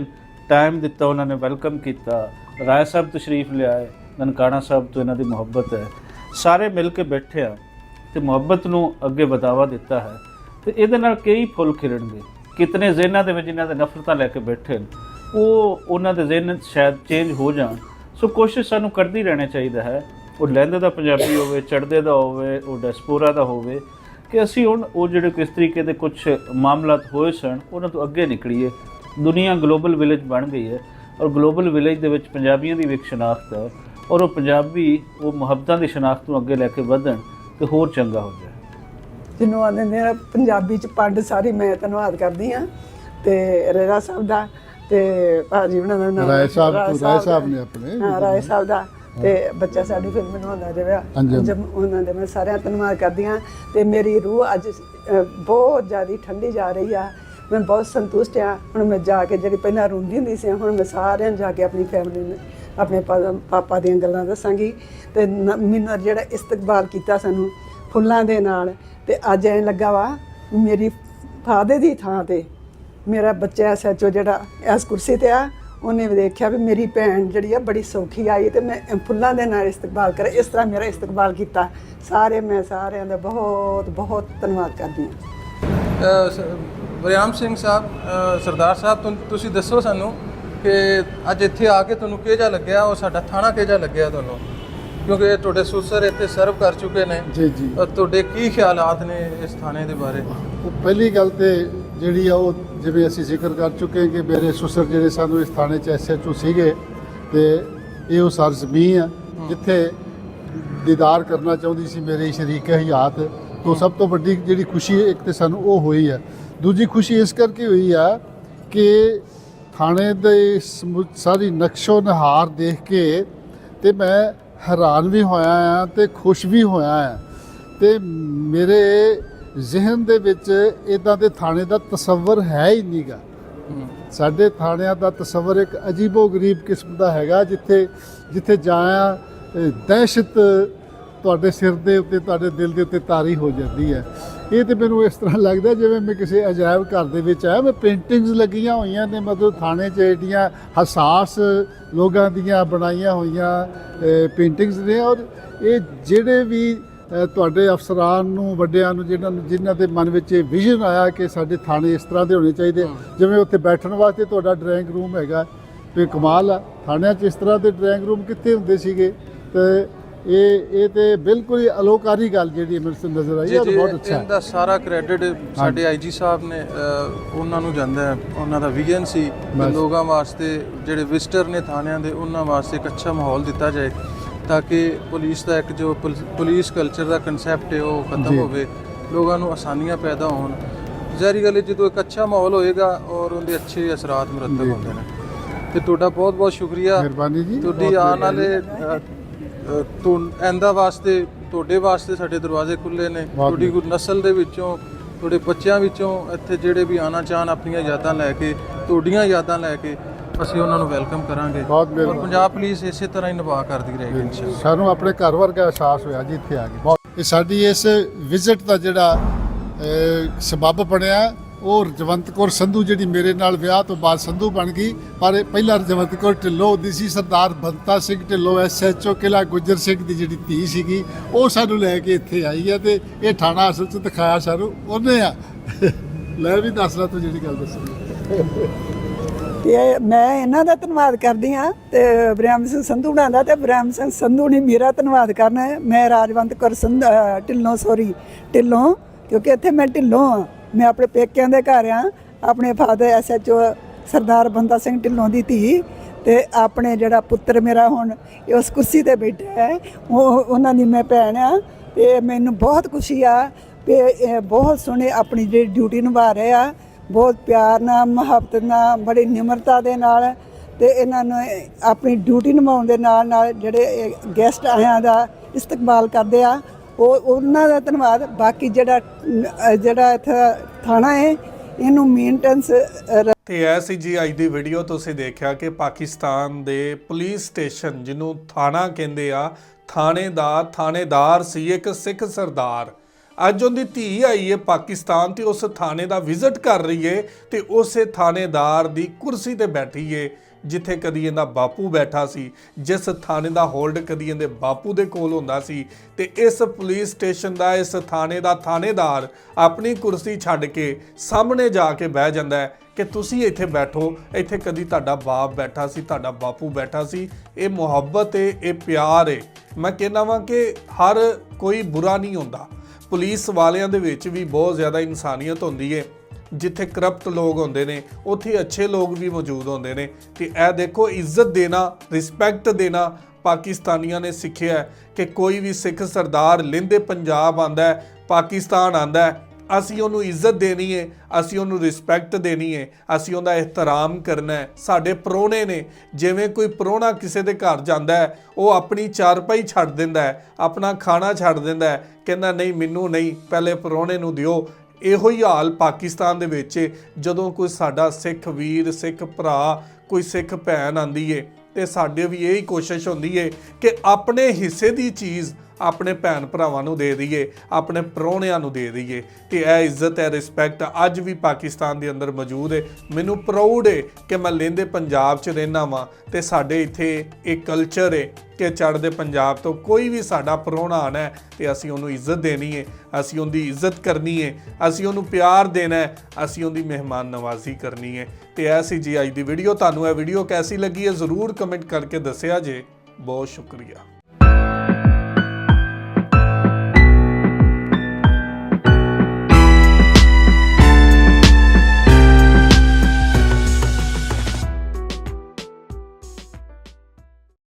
Speaker 3: ਟਾਈਮ ਦਿੱਤਾ, ਉਹਨਾਂ ਨੇ ਵੈਲਕਮ ਕੀਤਾ। ਰਾਏ ਸਾਹਿਬ ਤਸ਼ਰੀਫ ਲਿਆਏ, ਨਨਕਾਣਾ ਸਾਹਿਬ ਤੋਂ ਇਹਨਾਂ ਦੀ ਮੁਹੱਬਤ ਹੈ। ਸਾਰੇ ਮਿਲ ਕੇ ਬੈਠੇ ਆ ਤੇ ਮੁਹੱਬਤ ਨੂੰ ਅੱਗੇ ਵਧਾਵਾ ਦਿੱਤਾ ਹੈ। ਤੇ ਇਹਦੇ ਨਾਲ ਕਈ ਫੁੱਲ ਖਿੜਨਗੇ। ਕਿਤਨੇ ਜ਼ਿਹਨਾਂ ਦੇ ਵਿੱਚ ਇਹਨਾਂ ਦੇ ਨਫ਼ਰਤਾਂ ਲੈ ਕੇ ਬੈਠੇ ਨੇ ਉਹ ਉਹਨਾਂ ਦੇ ਜ਼ਿਹਨ ਸ਼ਾਇਦ ਚੇਂਜ ਹੋ ਜਾਣ। ਸੋ ਕੋਸ਼ਿਸ਼ ਸਾਨੂੰ ਕਰਦੀ ਰਹਿਣਾ ਚਾਹੀਦਾ ਹੈ। ਉਹ ਲਹਿੰਦੇ ਦਾ ਪੰਜਾਬੀ ਹੋਵੇ, ਚੜ੍ਹਦੇ ਦਾ ਹੋਵੇ, ਉਹ ਡੈਸਪੋਰਾ ਦਾ ਹੋਵੇ, ਕਿ ਅਸੀਂ ਹੁਣ ਉਹ ਜਿਹੜੇ ਕਿਸ ਤਰੀਕੇ ਦੇ ਕੁਝ ਮਾਮਲਾਤ ਹੋਏ ਸਨ, ਉਹਨਾਂ ਤੋਂ ਅੱਗੇ ਨਿਕਲੀਏ। ਦੁਨੀਆ ਗਲੋਬਲ ਵਿਲੇਜ ਬਣ ਗਈ ਹੈ ਔਰ ਗਲੋਬਲ ਵਿਲੇਜ ਦੇ ਵਿੱਚ ਪੰਜਾਬੀਆਂ ਦੀ ਵੀ ਇੱਕ ਸ਼ਨਾਖਤ ਹੈ ਔਰ ਉਹ ਪੰਜਾਬੀ ਉਹ ਮੁਹੱਬਤਾਂ ਦੀ ਸ਼ਨਾਖਤ ਨੂੰ ਅੱਗੇ ਲੈ ਕੇ ਵਧਣ ਤੇ ਹੋਰ ਚੰਗਾ ਹੋ ਜਾਏ
Speaker 1: ਜਿਹਨੂੰ ਆਉਂਦੇ ਨੇ ਪੰਜਾਬੀ ਚ ਪੰਡ ਸਾਰੀ ਮੈਂ ਧੰਨਵਾਦ ਕਰਦੀ ਆ ਤੇ ਰੇਰਾ ਸਾਹਿਬ ਦਾ ਤੇ ਭਾਜੀ ਉਹਨਾਂ ਦਾ ਨਾਮ
Speaker 5: ਰਾਏ ਸਾਹਿਬ ਤੋਂ- ਰਾਏ
Speaker 1: ਦਾ।
Speaker 5: ਸਾਹਿਬ ਨੇ ਆਪਣੇ।
Speaker 1: ਹਾਂ ਰਾਏ ਸਾਹਿਬ ਦਾ ਤੇ ਬੱਚਾ ਸਾਡੀ ਫਿਲਮ ਨੂੰ ਆਉਂਦਾ ਰਿਹਾ।
Speaker 5: ਅੰਜਮ
Speaker 1: ਉਹਨਾਂ ਦੇ ਮੈਂ ਸਾਰਿਆਂ ਦਾ ਧੰਨਵਾਦ ਕਰਦੀ ਆ ਤੇ ਮੇਰੀ ਰੂਹ ਅੱਜ ਬਹੁਤ ਜ਼ਿਆਦਾ ਠੰਡੀ ਜਾ ਰਹੀ ਆ ਮੈਂ ਬਹੁਤ ਸੰਤੁਸ਼ਟ ਆ। ਹੁਣ ਮੈਂ ਜਾ ਕੇ ਜਿਹੜੀ ਪਹਿਲਾਂ ਰੋਂਦੀ ਹੁੰਦੀ ਸੀ, ਹੁਣ ਮੈਂ ਸਾਰਿਆਂ ਨੂੰ ਜਾ ਕੇ ਆਪਣੀ ਫੈਮਿਲੀ ਨੂੰ, ਆਪਣੇ ਪਾਪਾ ਦੀਆਂ ਗੱਲਾਂ ਦੱਸਾਂਗੀ। ਤੇ ਮੈਨੂੰ ਜਿਹੜਾ ਇਸਤਕਬਾਲ ਕੀਤਾ ਸਾਨੂੰ ਫੁੱਲਾਂ ਦੇ ਨਾਲ, ਤੇ ਅੱਜ ਐਂ ਲੱਗਾ ਵਾ, ਮੇਰੀ ਫਾਦੇ ਦੀ ਥਾਂ ਤੇ ਮੇਰਾ ਬੱਚਾ ਸੱਚੋ ਜਿਹੜਾ ਇਸ ਕੁਰਸੀ ਤੇ ਆ, ਉਹਨੇ ਵੀ ਦੇਖਿਆ ਵੀ ਮੇਰੀ ਭੈਣ ਜਿਹੜੀ ਆ ਬੜੀ ਸੌਖੀ ਆਈ ਤੇ ਮੈਂ ਫੁੱਲਾਂ ਦੇ ਨਾਲ ਇਸਤਕਬਾਲ ਕਰ ਇਸ ਤਰ੍ਹਾਂ ਮੇਰਾ ਇਸਤਕਬਾਲ ਕੀਤਾ। ਸਾਰੇ ਮੈਂ ਸਾਰਿਆਂ ਦਾ ਬਹੁਤ ਬਹੁਤ ਧੰਨਵਾਦ ਕਰਦੀ ਹਾਂ।
Speaker 4: ਵਰਿਆਮ ਸਿੰਘ ਸਾਹਿਬ ਅ, ਸਰਦਾਰ ਸਾਹਿਬ ਤੁਸੀਂ ਦੱਸੋ ਸਾਨੂੰ ਕਿ ਅੱਜ ਇੱਥੇ ਆ ਕੇ ਤੁਹਾਨੂੰ ਕਿਹੋ ਜਿਹਾ ਲੱਗਿਆ ਉਹ ਸਾਡਾ ਥਾਣਾ ਕਿਹੋ ਜਿਹਾ ਲੱਗਿਆ ਤੁਹਾਨੂੰ? ਕਿਉਂਕਿ ਤੁਹਾਡੇ ਸੁਸਰ ਇੱਥੇ ਸਰਵ ਕਰ ਚੁੱਕੇ ਨੇ।
Speaker 5: ਜੀ ਜੀ।
Speaker 4: ਤੁਹਾਡੇ ਕੀ ਖਿਆਲਾਤ ਨੇ ਇਸ ਥਾਣੇ ਦੇ ਬਾਰੇ?
Speaker 5: ਉਹ ਪਹਿਲੀ ਗੱਲ ਤੇ ਜਿਹੜੀ ਆ ਉਹ ਜਿਵੇਂ ਅਸੀਂ ਜ਼ਿਕਰ ਕਰ ਚੁੱਕੇ ਹਾਂ ਕਿ ਮੇਰੇ ਸੁਸਰ ਜਿਹੜੇ ਸਾਨੂੰ ਇਸ ਥਾਣੇ 'ਚ ਐਸਐਚਓ ਸੀਗੇ ਤੇ ਇਹ ਉਹ ਸਰਜ਼ਮੀਨ ਆ ਜਿੱਥੇ ਦੀਦਾਰ ਕਰਨਾ ਚਾਹੁੰਦੀ ਸੀ ਮੇਰੇ ਸ਼ਰੀਕ ਹਯਾਤ ਤੋਂ ਸਭ ਤੋਂ ਵੱਡੀ ਜਿਹੜੀ ਖੁਸ਼ੀ ਇੱਕ ਤੇ ਸਾਨੂੰ ਉਹ ਹੋਈ ਆ ਦੂਜੀ ਖੁਸ਼ੀ ਇਸ ਕਰਕੇ ਹੋਈ ਆ ਕਿ ਥਾਣੇ ਦੇ ਸਮੁ- ਸਾਰੀ ਨਕਸ਼ੋ ਨਹਾਰ ਦੇਖ ਕੇ ਤੇ ਮੈਂ ਹੈਰਾਨ ਵੀ ਹੋਇਆ ਆ ਤੇ ਖੁਸ਼ ਵੀ ਹੋਇਆ ਆ। ਤੇ ਮੇਰੇ ਜ਼ਿਹਨ ਦੇ ਵਿੱਚ ਇਦਾਂ ਦੇ ਥਾਣੇ ਦਾ ਤਸਵਰ ਹੈ ਹੀ ਨਹੀਂਗਾ। ਸਾਡੇ ਥਾਣਿਆਂ ਦਾ ਤਸਵਰ ਇੱਕ ਅਜੀਬੋ ਗਰੀਬ ਕਿਸਮ ਦਾ ਹੈਗਾ, ਜਿੱਥੇ ਜਿੱਥੇ ਜਾਇਆ ਦਹਿਸ਼ਤ ਤੁਹਾਡੇ ਸਿਰ ਦੇ ਉੱਤੇ, ਤੁਹਾਡੇ ਦਿਲ ਦੇ ਉੱਤੇ ਤਾਰੀ ਹੋ ਜਾਂਦੀ ਹੈ। ਇਹ ਤੇ ਮੈਨੂੰ ਇਸ ਤਰ੍ਹਾਂ ਲੱਗਦਾ ਜਿਵੇਂ ਮੈਂ ਕਿਸੇ ਅਜਾਇਬ ਘਰ ਦੇ ਵਿੱਚ ਆਇਆ ਮੈਂ ਪੇਂਟਿੰਗਸ ਲੱਗੀਆਂ ਹੋਈਆਂ ਨੇ ਮਤਲਬ ਥਾਣੇ 'ਚ ਜਿਹੜੀਆਂ ਹਸਾਸ ਲੋਕਾਂ ਦੀਆਂ ਬਣਾਈਆਂ ਹੋਈਆਂ ਪੇਂਟਿੰਗਸ ਨੇ ਔਰ ਇਹ ਜਿਹੜੇ ਵੀ ਤੁਹਾਡੇ ਅਫਸਰਾਨ ਨੂੰ ਵੱਡਿਆਂ ਨੂੰ ਜਿਨ੍ਹਾਂ ਨੂੰ ਜਿਨ੍ਹਾਂ ਦੇ ਮਨ ਵਿੱਚ ਇਹ ਵਿਜ਼ਨ ਆਇਆ ਕਿ ਸਾਡੇ ਥਾਣੇ ਇਸ ਤਰ੍ਹਾਂ ਦੇ ਹੋਣੇ ਚਾਹੀਦੇ ਜਿਵੇਂ ਉੱਥੇ ਬੈਠਣ ਵਾਸਤੇ ਤੁਹਾਡਾ ਡਰਾਇੰਗ ਰੂਮ ਹੈਗਾ ਤੇ ਕਮਾਲ ਆ ਥਾਣਿਆਂ 'ਚ ਇਸ ਤਰ੍ਹਾਂ ਦੇ ਡਰਾਇੰਗ ਰੂਮ ਕਿੱਥੇ ਹੁੰਦੇ ਸੀਗੇ? ਤੇ ਇਹ ਇਹ ਤੇ ਬਿਲਕੁਲ ਹੀ ਅਲੋਕਾਰੀ ਗੱਲ ਜਿਹੜੀ ਮੈਨੂੰ ਨਜ਼ਰ ਆਈ
Speaker 4: ਜੀ
Speaker 5: ਬਹੁਤ ਅੱਛਾ ਹੈ
Speaker 4: ਇਹਦਾ ਸਾਰਾ ਕ੍ਰੈਡਿਟ ਸਾਡੇ ਆਈਜੀ ਸਾਹਿਬ ਨੇ ਉਹਨਾਂ ਨੂੰ ਜਾਂਦਾ ਹੈ ਉਹਨਾਂ ਦਾ ਵਿਜ਼ਨ ਸੀ। ਲੋਕਾਂ ਵਾਸਤੇ ਜਿਹੜੇ ਵਿਜ਼ਟਰ ਨੇ ਥਾਣਿਆਂ ਦੇ ਉਹਨਾਂ ਵਾਸਤੇ ਇੱਕ ਅੱਛਾ ਮਾਹੌਲ ਦਿੱਤਾ ਜਾਏ ਤਾਂ ਕਿ ਪੁਲਿਸ ਦਾ ਇੱਕ ਜੋ ਪੁਲ- ਪੁਲਿਸ ਕਲਚਰ ਦਾ ਕਨਸੈਪਟ ਹੈ ਉਹ ਖਤਮ। ਹੋਵੇ ਲੋਕਾਂ ਨੂੰ ਆਸਾਨੀਆਂ ਪੈਦਾ ਹੋਣ ਜ਼ਾਰੀ ਗੱਲ ਹੈ ਜਦੋਂ ਇੱਕ ਅੱਛਾ ਮਾਹੌਲ ਹੋਏਗਾ ਔਰ ਉਹਦੇ ਅੱਛੇ ਅਸਰਾਤ ਮੁਰਤਬ। ਹੁੰਦੇ ਨੇ ਤੇ ਤੁਹਾਡਾ ਬਹੁਤ ਬਹੁਤ ਸ਼ੁਕਰੀਆ
Speaker 5: ਮਿਹਰਬਾਨੀ ਜੀ
Speaker 4: ਤੁਹਾਡੀ ਆਉਣ। ਵਾਲੇ ਐਂਦਾ ਵਾਸਤੇ ਤੁਹਾਡੇ ਵਾਸਤੇ ਸਾਡੇ ਦਰਵਾਜ਼ੇ ਖੁੱਲੇ ਨੇ। ਤੁਹਾਡੀ ਕੋਈ ਨਸਲ ਦੇ ਵਿੱਚੋਂ ਤੁਹਾਡੇ ਬੱਚਿਆਂ ਵਿੱਚੋਂ ਇੱਥੇ ਜਿਹੜੇ ਵੀ ਆਣਾ ਚਾਹਣ ਆਪਣੀਆਂ ਯਾਦਾਂ ਲੈ ਕੇ ਤੁਹਾਡੀਆਂ ਯਾਦਾਂ ਲੈ ਕੇ ਅਸੀਂ ਉਹਨਾਂ ਨੂੰ ਵੈਲਕਮ ਕਰਾਂਗੇ।
Speaker 5: ਬਹੁਤ
Speaker 4: ਔਰ ਪੰਜਾਬ ਪੁਲਿਸ ਇਸੇ ਤਰ੍ਹਾਂ ਹੀ ਨਿਭਾ ਕਰਦੀ ਰਹੇਗੀ ਇਨਸ਼ਾਅੱਲਾ।
Speaker 5: ਸਾਨੂੰ ਆਪਣੇ ਘਰ ਵਰਗਾ ਅਹਿਸਾਸ ਹੋਇਆ ਜੀ ਇੱਥੇ ਆ ਕੇ। ਬਹੁਤ ਇਹ ਸਾਡੀ ਇਸ ਵਿਜ਼ਿਟ ਦਾ ਜਿਹੜਾ ਸਬੱਬ ਬਣਿਆ ਉਹ ਰਜਵੰਤ ਕੌਰ ਸੰਧੂ ਜਿਹੜੀ ਮੇਰੇ ਨਾਲ ਵਿਆਹ ਤੋਂ ਬਾਅਦ ਸੰਧੂ ਬਣ ਗਈ, ਪਰ ਇਹ ਪਹਿਲਾਂ ਰਜਵੰਤ ਕੌਰ ਢਿੱਲੋਂ ਹੁੰਦੀ ਸੀ, ਸਰਦਾਰ ਬੰਤਾ ਸਿੰਘ ਢਿੱਲੋਂ ਐਸਐਚਓ ਕਿਲਾ ਗੁੱਜਰ ਸਿੰਘ ਦੀ ਜਿਹੜੀ ਧੀ ਸੀਗੀ, ਉਹ ਸਾਨੂੰ ਲੈ ਕੇ ਇੱਥੇ ਆਈ ਹੈ ਤੇ ਇਹ ਥਾਣਾ ਅਸਲ 'ਚ ਦਿਖਾਇਆ ਸਾਨੂੰ, ਉਹਨੇ ਆ। ਲੈ ਵੀ ਦੱਸ ਲੈ ਤੂੰ ਜਿਹੜੀ ਗੱਲ ਦੱਸਣੀ
Speaker 1: ਤੇ ਮੈਂ ਇਹਨਾਂ ਦਾ ਧੰਨਵਾਦ ਕਰਦੀ ਹਾਂ ਤੇ ਬ੍ਰਹਮ ਸਿੰਘ ਸੰਧੂ ਦਾ, ਤੇ ਬ੍ਰਹਮ ਸਿੰਘ ਸੰਧੂ ਨੇ ਮੇਰਾ ਧੰਨਵਾਦ ਕਰਨਾ ਹੈ। ਮੈਂ ਰਾਜਵੰਤ ਕੌਰ ਸੰਧ ਢਿੱਲੋਂ ਸੋਰੀ ਢਿੱਲੋਂ, ਕਿਉਂਕਿ ਇੱਥੇ ਮੈਂ ਢਿੱਲੋਂ ਆ ਮੈਂ ਆਪਣੇ ਪੇਕਿਆਂ ਦੇ ਘਰ ਆ। ਆਪਣੇ ਫਾਦਰ ਐਸਐਚਓ ਸਰਦਾਰ ਬੰਦਾ ਸਿੰਘ ਢਿੱਲੋਂ ਦੀ ਧੀ। ਤੇ ਆਪਣੇ ਜਿਹੜਾ ਪੁੱਤਰ ਮੇਰਾ ਹੁਣ ਉਸ ਕੁਰਸੀ ਤੇ ਬੈਠਾ ਹੈ। ਉਹ, ਉਹਨਾਂ ਦੀ ਮੈਂ ਭੈਣ ਆ। ਤੇ ਮੈਨੂੰ ਬਹੁਤ ਖੁਸ਼ੀ ਆ ਕਿ ਇਹ ਬਹੁਤ ਸੋਹਣੇ ਆਪਣੀ ਜਿਹੜੀ ਡਿਊਟੀ ਨਿਭਾ ਰਹੇ ਆ। ਬਹੁਤ ਪਿਆਰ ਨਾਲ, ਮੁਹੱਬਤ ਨਾਲ, ਬੜੀ ਨਿਮਰਤਾ ਦੇ ਨਾਲ। ਤੇ ਇਹਨਾਂ ਨੂੰ ਆਪਣੀ ਡਿਊਟੀ ਨਿਭਾਉਣ ਦੇ ਨਾਲ ਨਾਲ ਜਿਹੜੇ ਗੈਸਟ ਆਇਆਂ ਦਾ ਇਸਤਕਬਾਲ ਕਰਦੇ ਆ। ਉਹ ਉਹਨਾਂ ਦਾ ਧੰਨਵਾਦ। ਬਾਕੀ ਜਿਹੜਾ ਜਿਹੜਾ ਇੱਥੇ ਥਾਣਾ ਹੈ, ਇਹਨੂੰ ਮੇਨਟੇਨੈਂਸ
Speaker 2: ਤੇ ਇਹ ਸੀ ਜੀ ਅੱਜ ਦੀ ਵੀਡੀਓ ਤੁਸੀਂ ਦੇਖਿਆ ਕਿ ਪਾਕਿਸਤਾਨ ਦੇ ਪੁਲਿਸ ਸਟੇਸ਼ਨ, ਜਿਹਨੂੰ ਥਾਣਾ ਕਹਿੰਦੇ ਆ ਥਾਣੇ ਦਾ ਥਾਣੇਦਾਰ ਸੀ ਇੱਕ ਸਿੱਖ ਸਰਦਾਰ। ਅੱਜ ਉਹਦੀ ਧੀ ਆਈ ਹੈ ਪਾਕਿਸਤਾਨ ਤੇ ਉਸ ਥਾਣੇ ਦਾ ਵਿਜ਼ਿਟ ਕਰ ਰਹੀ ਏ ਤੇ ਉਸੇ ਥਾਣੇਦਾਰ ਦੀ ਕੁਰਸੀ ਤੇ ਬੈਠੀ ਏ। ਜਿੱਥੇ ਕਦੀ ਇਹਦਾ ਬਾਪੂ ਬੈਠਾ ਸੀ, ਜਿਸ ਥਾਣੇ ਦਾ ਹੋਲਡ ਕਦੀ ਇਹਦੇ ਬਾਪੂ ਦੇ ਕੋਲ ਹੁੰਦਾ ਸੀ, ਤੇ ਇਸ ਪੁਲਿਸ ਸਟੇਸ਼ਨ ਦਾ, ਇਸ ਥਾਣੇ ਦਾ ਥਾਣੇਦਾਰ ਆਪਣੀ ਕੁਰਸੀ ਛੱਡ ਕੇ ਸਾਹਮਣੇ ਜਾ ਕੇ ਬਹਿ ਜਾਂਦਾ ਹੈ ਕਿ ਤੁਸੀਂ ਇੱਥੇ ਬੈਠੋ, ਇੱਥੇ ਕਦੀ ਤੁਹਾਡਾ ਬਾਪ ਬੈਠਾ ਸੀ, ਤੁਹਾਡਾ ਬਾਪੂ ਬੈਠਾ ਸੀ, ਇਹ ਮੁਹੱਬਤ ਏ, ਇਹ ਪਿਆਰ ਏ। ਮੈਂ ਕਹਿੰਦਾ ਵਾਂ ਕਿ ਹਰ ਕੋਈ ਬੁਰਾ ਨਹੀਂ ਹੁੰਦਾ। ਪੁਲਿਸ ਵਾਲਿਆਂ ਦੇ ਵਿੱਚ ਵੀ ਬਹੁਤ ਜ਼ਿਆਦਾ ਇਨਸਾਨੀਅਤ ਹੁੰਦੀ ਏ। ਜਿੱਥੇ ਕਰਪਟ ਲੋਕ ਹੁੰਦੇ ਨੇ, ਉੱਥੇ ਅੱਛੇ ਲੋਕ ਵੀ ਮੌਜੂਦ ਹੁੰਦੇ ਨੇ। ਤੇ ਇਹ ਦੇਖੋ, ਇੱਜ਼ਤ ਦੇਣਾ ਰਿਸਪੈਕਟ ਦੇਣਾ ਪਾਕਿਸਤਾਨੀਆਂ ਨੇ ਸਿੱਖਿਆ ਕਿ ਕੋਈ ਵੀ ਸਿੱਖ ਸਰਦਾਰ ਲਿੰਦੇ ਪੰਜਾਬ ਆਂਦਾ ਪਾਕਿਸਤਾਨ ਆਂਦਾ ਅਸੀਂ ਉਹਨੂੰ ਇੱਜ਼ਤ ਦੇਣੀ ਹੈ ਅਸੀਂ ਉਹਨੂੰ ਰਿਸਪੈਕਟ ਦੇਣੀ ਹੈ ਅਸੀਂ ਉਹਦਾ ਇਹਤਰਾਮ ਕਰਨਾ ਹੈ। ਸਾਡੇ ਪ੍ਰਾਹੁਣੇ ਨੇ, ਜਿਵੇਂ ਕੋਈ ਪ੍ਰਾਹੁਣਾ ਕਿਸੇ ਦੇ ਘਰ ਜਾਂਦਾ ਹੈ, ਉਹ ਆਪਣੀ ਚਾਰਪਾਈ ਛੱਡ ਦਿੰਦਾ ਹੈ, ਆਪਣਾ ਖਾਣਾ ਛੱਡ ਦਿੰਦਾ ਹੈ, ਕਹਿੰਦਾ, ਨਹੀਂ, ਮੈਨੂੰ ਨਹੀਂ, ਪਹਿਲੇ ਪ੍ਰਾਹੁਣੇ ਨੂੰ ਦਿਓ ਇਹੋ ਹੀ ਹਾਲ ਪਾਕਿਸਤਾਨ ਦੇ ਵਿੱਚ ਜਦੋਂ ਕੋਈ ਸਾਡਾ ਸਿੱਖ ਵੀਰ, ਸਿੱਖ ਭਰਾ, ਕੋਈ ਸਿੱਖ ਭੈਣ ਆਂਦੀ ਏ, ਤੇ ਸਾਡੇ ਵੀ ਇਹੀ ਕੋਸ਼ਿਸ਼ ਹੁੰਦੀ ਏ ਕਿ ਆਪਣੇ ਹਿੱਸੇ ਦੀ ਚੀਜ਼ ਆਪਣੇ ਭੈਣ ਭਰਾਵਾਂ ਨੂੰ ਦੇ ਦਈਏ, ਆਪਣੇ ਪ੍ਰਾਹੁਣਿਆਂ ਨੂੰ ਦੇ ਦਈਏ। ਤੇ ਇਹ ਇੱਜ਼ਤ ਹੈ ਰਿਸਪੈਕਟ ਅੱਜ ਵੀ ਪਾਕਿਸਤਾਨ ਦੇ ਅੰਦਰ ਮੌਜੂਦ ਹੈ ਮੈਨੂੰ ਪ੍ਰਾਊਡ ਹੈ ਕਿ ਮੈਂ ਲੈਂਦੇ ਪੰਜਾਬ 'ਚ ਰਹਿਣਾ ਵਾਂ ਤੇ ਸਾਡੇ ਇੱਥੇ ਇਹ ਕਲਚਰ ਹੈ ਕਿ ਚੜ੍ਹਦੇ ਪੰਜਾਬ ਤੋਂ ਕੋਈ ਵੀ ਸਾਡਾ ਪ੍ਰਾਹੁਣਾ ਆਣਾ ਹੈ ਤੇ ਅਸੀਂ ਉਹਨੂੰ ਇੱਜ਼ਤ ਦੇਣੀ ਹੈ ਅਸੀਂ ਉਹਦੀ ਇੱਜ਼ਤ ਕਰਨੀ ਹੈ ਅਸੀਂ ਉਹਨੂੰ ਪਿਆਰ ਦੇਣਾ ਹੈ, ਅਸੀਂ ਉਹਦੀ ਮਹਿਮਾਨ ਨਵਾਜ਼ੀ ਕਰਨੀ ਹੈ ਤੇ ਐਸੀ ਜੀ ਅੱਜ ਦੀ ਵੀਡੀਓ ਤੁਹਾਨੂੰ ਇਹ ਵੀਡੀਓ ਕੈਸੀ ਲੱਗੀ ਹੈ ਜ਼ਰੂਰ ਕਮੈਂਟ ਕਰਕੇ ਦੱਸਿਆ ਜੇ। ਬਹੁਤ ਸ਼ੁਕਰੀਆ।